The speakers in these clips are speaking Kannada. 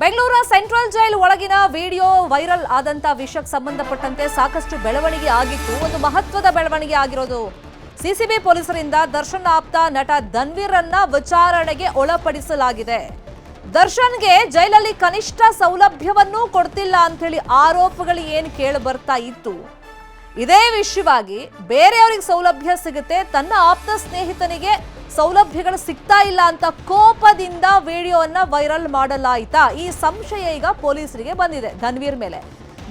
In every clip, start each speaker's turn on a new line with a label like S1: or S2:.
S1: ಬೆಂಗಳೂರ ಸೆಂಟ್ರಲ್ ಜೈಲ್ ಒಳಗಿನ ವಿಡಿಯೋ ವೈರಲ್ ಆದಂತ ವಿಷಯಕ್ಕೆ ಸಂಬಂಧಪಟ್ಟಂತೆ ಸಾಕಷ್ಟು ಬೆಳವಣಿಗೆ ಆಗಿತ್ತು. ಒಂದು ಮಹತ್ವದ ಬೆಳವಣಿಗೆ ಆಗಿರೋದು ಸಿಸಿಬಿ ಪೊಲೀಸರಿಂದ ದರ್ಶನ್ ಆಪ್ತ ನಟ ಧನ್ವೀರ್ ಅನ್ನ ವಿಚಾರಣೆಗೆ ಒಳಪಡಿಸಲಾಗಿದೆ. ದರ್ಶನ್ಗೆ ಜೈಲಲ್ಲಿ ಕನಿಷ್ಠ ಸೌಲಭ್ಯವನ್ನೂ ಕೊಡ್ತಿಲ್ಲ ಅಂಥೇಳಿ ಆರೋಪಗಳು ಏನು ಕೇಳಿ ಬರ್ತಾ ಇತ್ತು? ಇದೇ ವಿಷಯವಾಗಿ ಬೇರೆಯವ್ರಿಗೆ ಸೌಲಭ್ಯ ಸಿಗುತ್ತೆ, ತನ್ನ ಆಪ್ತ ಸ್ನೇಹಿತನಿಗೆ ಸೌಲಭ್ಯಗಳು ಸಿಗ್ತಾ ಇಲ್ಲ ಅಂತ ಕೋಪದಿಂದ ವಿಡಿಯೋವನ್ನ ವೈರಲ್ ಮಾಡಲಾಯಿತಾ. ಈ ಸಂಶಯ ಈಗ ಪೊಲೀಸರಿಗೆ ಬಂದಿದೆ. ಧನ್ವೀರ್ ಮೇಲೆ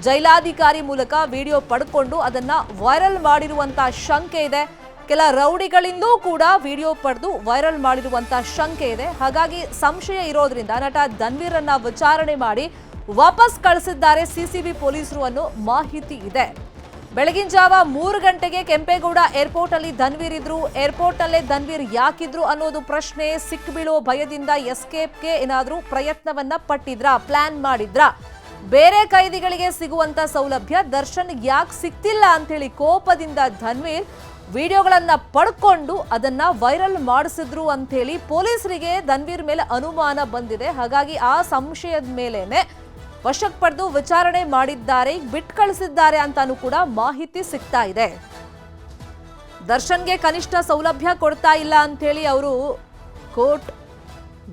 S1: ಜೈಲಾಧಿಕಾರಿ ಮೂಲಕ ವಿಡಿಯೋ ಪಡ್ಕೊಂಡು ಅದನ್ನ ವೈರಲ್ ಮಾಡಿರುವಂತ ಶಂಕೆ ಇದೆ. ಕೆಲ ರೌಡಿಗಳಿಂದೂ ಕೂಡ ವಿಡಿಯೋ ಪಡೆದು ವೈರಲ್ ಮಾಡಿರುವಂತ ಶಂಕೆ ಇದೆ. ಹಾಗಾಗಿ ಸಂಶಯ ಇರೋದ್ರಿಂದ ನಟ ಧನ್ವೀರನ್ನ ವಿಚಾರಣೆ ಮಾಡಿ ವಾಪಸ್ ಕಳಿಸಿದ್ದಾರೆ. ಸಿಸಿಬಿ ಪೊಲೀಸರು ಅನ್ನೋ ಮಾಹಿತಿ ಇದೆ. ಬೆಳಗಿನ ಜಾವ ಮೂರು ಗಂಟೆಗೆ ಕೆಂಪೇಗೌಡ ಏರ್ಪೋರ್ಟ್ ಅಲ್ಲಿ ಧನ್ವೀರ್ ಇದ್ರು. ಏರ್ಪೋರ್ಟ್ ಅಲ್ಲೇ ಧನ್ವೀರ್ ಯಾಕಿದ್ರು ಅನ್ನೋದು ಪ್ರಶ್ನೆ ಸಿಕ್ ಬೀಳೋ ಭಯದಿಂದ ಎಸ್ಕೇಪ್ಗೆ ಏನಾದರೂ ಪ್ರಯತ್ನವನ್ನ ಪಟ್ಟಿದ್ರಾ, ಪ್ಲಾನ್ ಮಾಡಿದ್ರಾ? ಬೇರೆ ಕೈದಿಗಳಿಗೆ ಸಿಗುವಂತ ಸೌಲಭ್ಯ, ದರ್ಶನ್ ಯಾಕೆ ಸಿಕ್ತಿಲ್ಲ ಅಂತೇಳಿ ಕೋಪದಿಂದ ಧನ್ವೀರ್ ವಿಡಿಯೋಗಳನ್ನ ಪಡ್ಕೊಂಡು ಅದನ್ನ ವೈರಲ್ ಮಾಡಿಸಿದ್ರು ಅಂತೇಳಿ ಪೊಲೀಸರಿಗೆ ಧನ್ವೀರ್ ಮೇಲೆ ಅನುಮಾನ ಬಂದಿದೆ. ಹಾಗಾಗಿ ಆ ಸಂಶಯದ ಮೇಲೇನೆ ವಶಕ್ಕೆ ಪಡೆದು ವಿಚಾರಣೆ ಮಾಡಿದ್ದಾರೆ, ಬಿಟ್ ಕಳಿಸಿದ್ದಾರೆ ಅಂತಾನೂ ಕೂಡ ಮಾಹಿತಿ ಸಿಗ್ತಾ ಇದೆ. ದರ್ಶನ್ಗೆ ಕನಿಷ್ಠ ಸೌಲಭ್ಯ ಕೊಡ್ತಾ ಇಲ್ಲ ಅಂತೇಳಿ ಅವರು ಕೋರ್ಟ್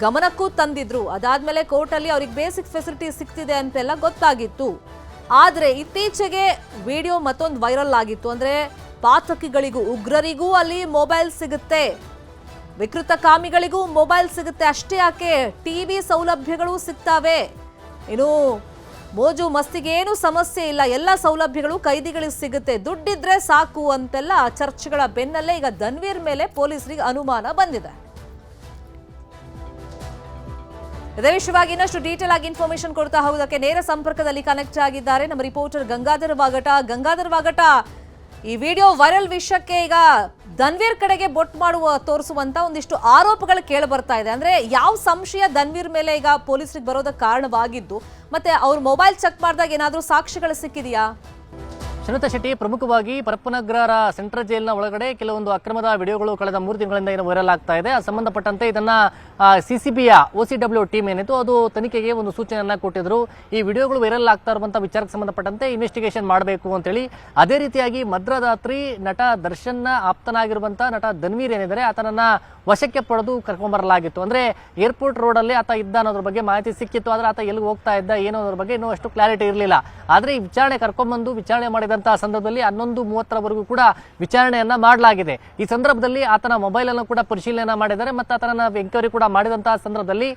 S1: ಗಮನಕ್ಕೂ ತಂದಿದ್ರು. ಅದಾದ್ಮೇಲೆ ಕೋರ್ಟಲ್ಲಿ ಅವ್ರಿಗೆ ಬೇಸಿಕ್ ಫೆಸಿಲಿಟಿ ಸಿಗ್ತಿದೆ ಅಂತೆಲ್ಲ ಗೊತ್ತಾಗಿತ್ತು. ಆದ್ರೆ ಇತ್ತೀಚೆಗೆ ವಿಡಿಯೋ ಮತ್ತೊಂದು ವೈರಲ್ ಆಗಿತ್ತು. ಅಂದ್ರೆ ಪಾತಕಿಗಳಿಗೂ, ಉಗ್ರರಿಗೂ ಅಲ್ಲಿ ಮೊಬೈಲ್ ಸಿಗುತ್ತೆ. ವಿಕೃತ ಕಾಮಿಗಳಿಗೂ ಮೊಬೈಲ್ ಸಿಗುತ್ತೆ. ಅಷ್ಟೇ ಯಾಕೆ? ಟಿವಿ ಸೌಲಭ್ಯಗಳು ಸಿಗ್ತಾವೆ. ಇನ್ನು ಮೋಜು ಮಸ್ತಿಗೆ ಏನು ಸಮಸ್ಯೆ ಇಲ್ಲ. ಎಲ್ಲ ಸೌಲಭ್ಯಗಳು ಕೈದಿಗಳಿಗೆ ಸಿಗುತ್ತೆ. ದುಡ್ಡಿದ್ರೆ ಸಾಕು ಅಂತೆಲ್ಲ ಚರ್ಚ್ಗಳ ಬೆನ್ನಲ್ಲೇ ಈಗ ಧನ್ವೀರ್ ಮೇಲೆ ಪೊಲೀಸರಿಗೆ ಅನುಮಾನ ಬಂದಿದೆ. ಇದೇ ವಿಷಯವಾಗಿ ಇನ್ನಷ್ಟು ಡೀಟೇಲ್ ಆಗಿ ಇನ್ಫಾರ್ಮೇಶನ್ ಕೊಡ್ತಾ ಹೋಗೋದಕ್ಕೆ ನೇರ ಸಂಪರ್ಕದಲ್ಲಿ ಕನೆಕ್ಟ್ ಆಗಿದ್ದಾರೆ ನಮ್ಮ ರಿಪೋರ್ಟರ್ ಗಂಗಾಧರ್ ವಾಗಟ. ಗಂಗಾಧರ್ ವಾಗಟ, ಈ ವಿಡಿಯೋ ವೈರಲ್ ವಿಷಯಕ್ಕೆ ಈಗ ಧನ್ವೀರ್ ಕಡೆಗೆ ಬೊಟ್ ಮಾಡುವ ತೋರಿಸುವಂತ ಒಂದಿಷ್ಟು ಆರೋಪಗಳು ಕೇಳಿ ಬರ್ತಾ ಇದೆ. ಅಂದ್ರೆ ಯಾವ ಸಂಶಯ ಧನ್ವೀರ್ ಮೇಲೆ ಈಗ ಪೊಲೀಸರಿಗೆ ಬರೋದಕ್ಕೆ ಕಾರಣವಾಗಿದ್ದು, ಮತ್ತೆ ಅವ್ರ ಮೊಬೈಲ್ ಚೆಕ್ ಮಾಡಿದಾಗ ಏನಾದರೂ ಸಾಕ್ಷಿಗಳು ಸಿಕ್ಕಿದೆಯಾ?
S2: ಶನತ ಶೆಟ್ಟಿ ಪ್ರಮುಖವಾಗಿ ಪರಪ್ಪನಗ್ರಹರ ಸೆಂಟ್ರಲ್ ಜೈಲ್ನ ಒಳಗಡೆ ಕೆಲವೊಂದು ಅಕ್ರಮದ ವಿಡಿಯೋಗಳು ಕಳೆದ ಮೂರು ತಿಂಗಳಿಂದ ಏನು ವೈರಲ್ ಆಗ್ತಾ ಇದೆ. ಸಂಬಂಧಪಟ್ಟಂತೆ ಇದನ್ನ ಸಿಸಿಬಿಯ ಒ ಸಿ ಡಬ್ಲ್ಯೂ ಟೀಮ್ ಏನಿತ್ತು, ಅದು ತನಿಖೆಗೆ ಒಂದು ಸೂಚನೆಯನ್ನ ಕೊಟ್ಟಿದ್ರು. ಈ ವಿಡಿಯೋಗಳು ವೈರಲ್ ಆಗ್ತಾ ಇರುವಂತಹ ವಿಚಾರಕ್ಕೆ ಸಂಬಂಧಪಟ್ಟಂತೆ ಇನ್ವೆಸ್ಟಿಗೇಷನ್ ಮಾಡಬೇಕು ಅಂತೇಳಿ. ಅದೇ ರೀತಿಯಾಗಿ ಮಧ್ಯರಾತ್ರಿ ನಟ ದರ್ಶನ್ನ ಆಪ್ತನಾಗಿರುವಂತಹ ನಟ ಧನ್ವೀರ್ ಏನಿದ್ದಾರೆ, ಆತನನ್ನ ವಶಕ್ಕೆ ಪಡೆದು ಕರ್ಕೊಂಡ್ಬರಲಾಗಿತ್ತು ಅಂದ್ರೆ ಏರ್ಪೋರ್ಟ್ ರೋಡ್ ಅಲ್ಲಿ ಆತ ಇದ್ದ ಅನ್ನೋದ್ರ ಬಗ್ಗೆ ಮಾಹಿತಿ ಸಿಕ್ಕಿತ್ತು, ಆದ್ರೆ ಆತ ಎಲ್ಲಿ ಹೋಗ್ತಾ ಇದ್ದ, ಏನೋ ಅನ್ನೋದ್ರ ಬಗ್ಗೆ ಇನ್ನೂ ಅಷ್ಟು ಕ್ಲಾರಿಟಿ ಇರಲಿಲ್ಲ. ಆದ್ರೆ ಈ ವಿಚಾರಣೆ ಕರ್ಕೊಂಡ್ಬಂದು ವಿಚಾರಣೆ ಮಾಡಿದಂತಹ ಸಂದರ್ಭದಲ್ಲಿ ಹನ್ನೊಂದು ಮೂವತ್ತರವರೆಗೂ ಕೂಡ ವಿಚಾರಣೆಯನ್ನ ಮಾಡಲಾಗಿದೆ. ಈ ಸಂದರ್ಭದಲ್ಲಿ ಆತನ ಮೊಬೈಲ್ ಅನ್ನು ಕೂಡ ಪರಿಶೀಲನೆ ಮಾಡಿದ್ದಾರೆ ಮತ್ತು ಆತನ ಎಂಕ್ವೈರಿ ಕೂಡ ಮಾಡಿದಂತಹ ಸಂದರ್ಭದಲ್ಲಿ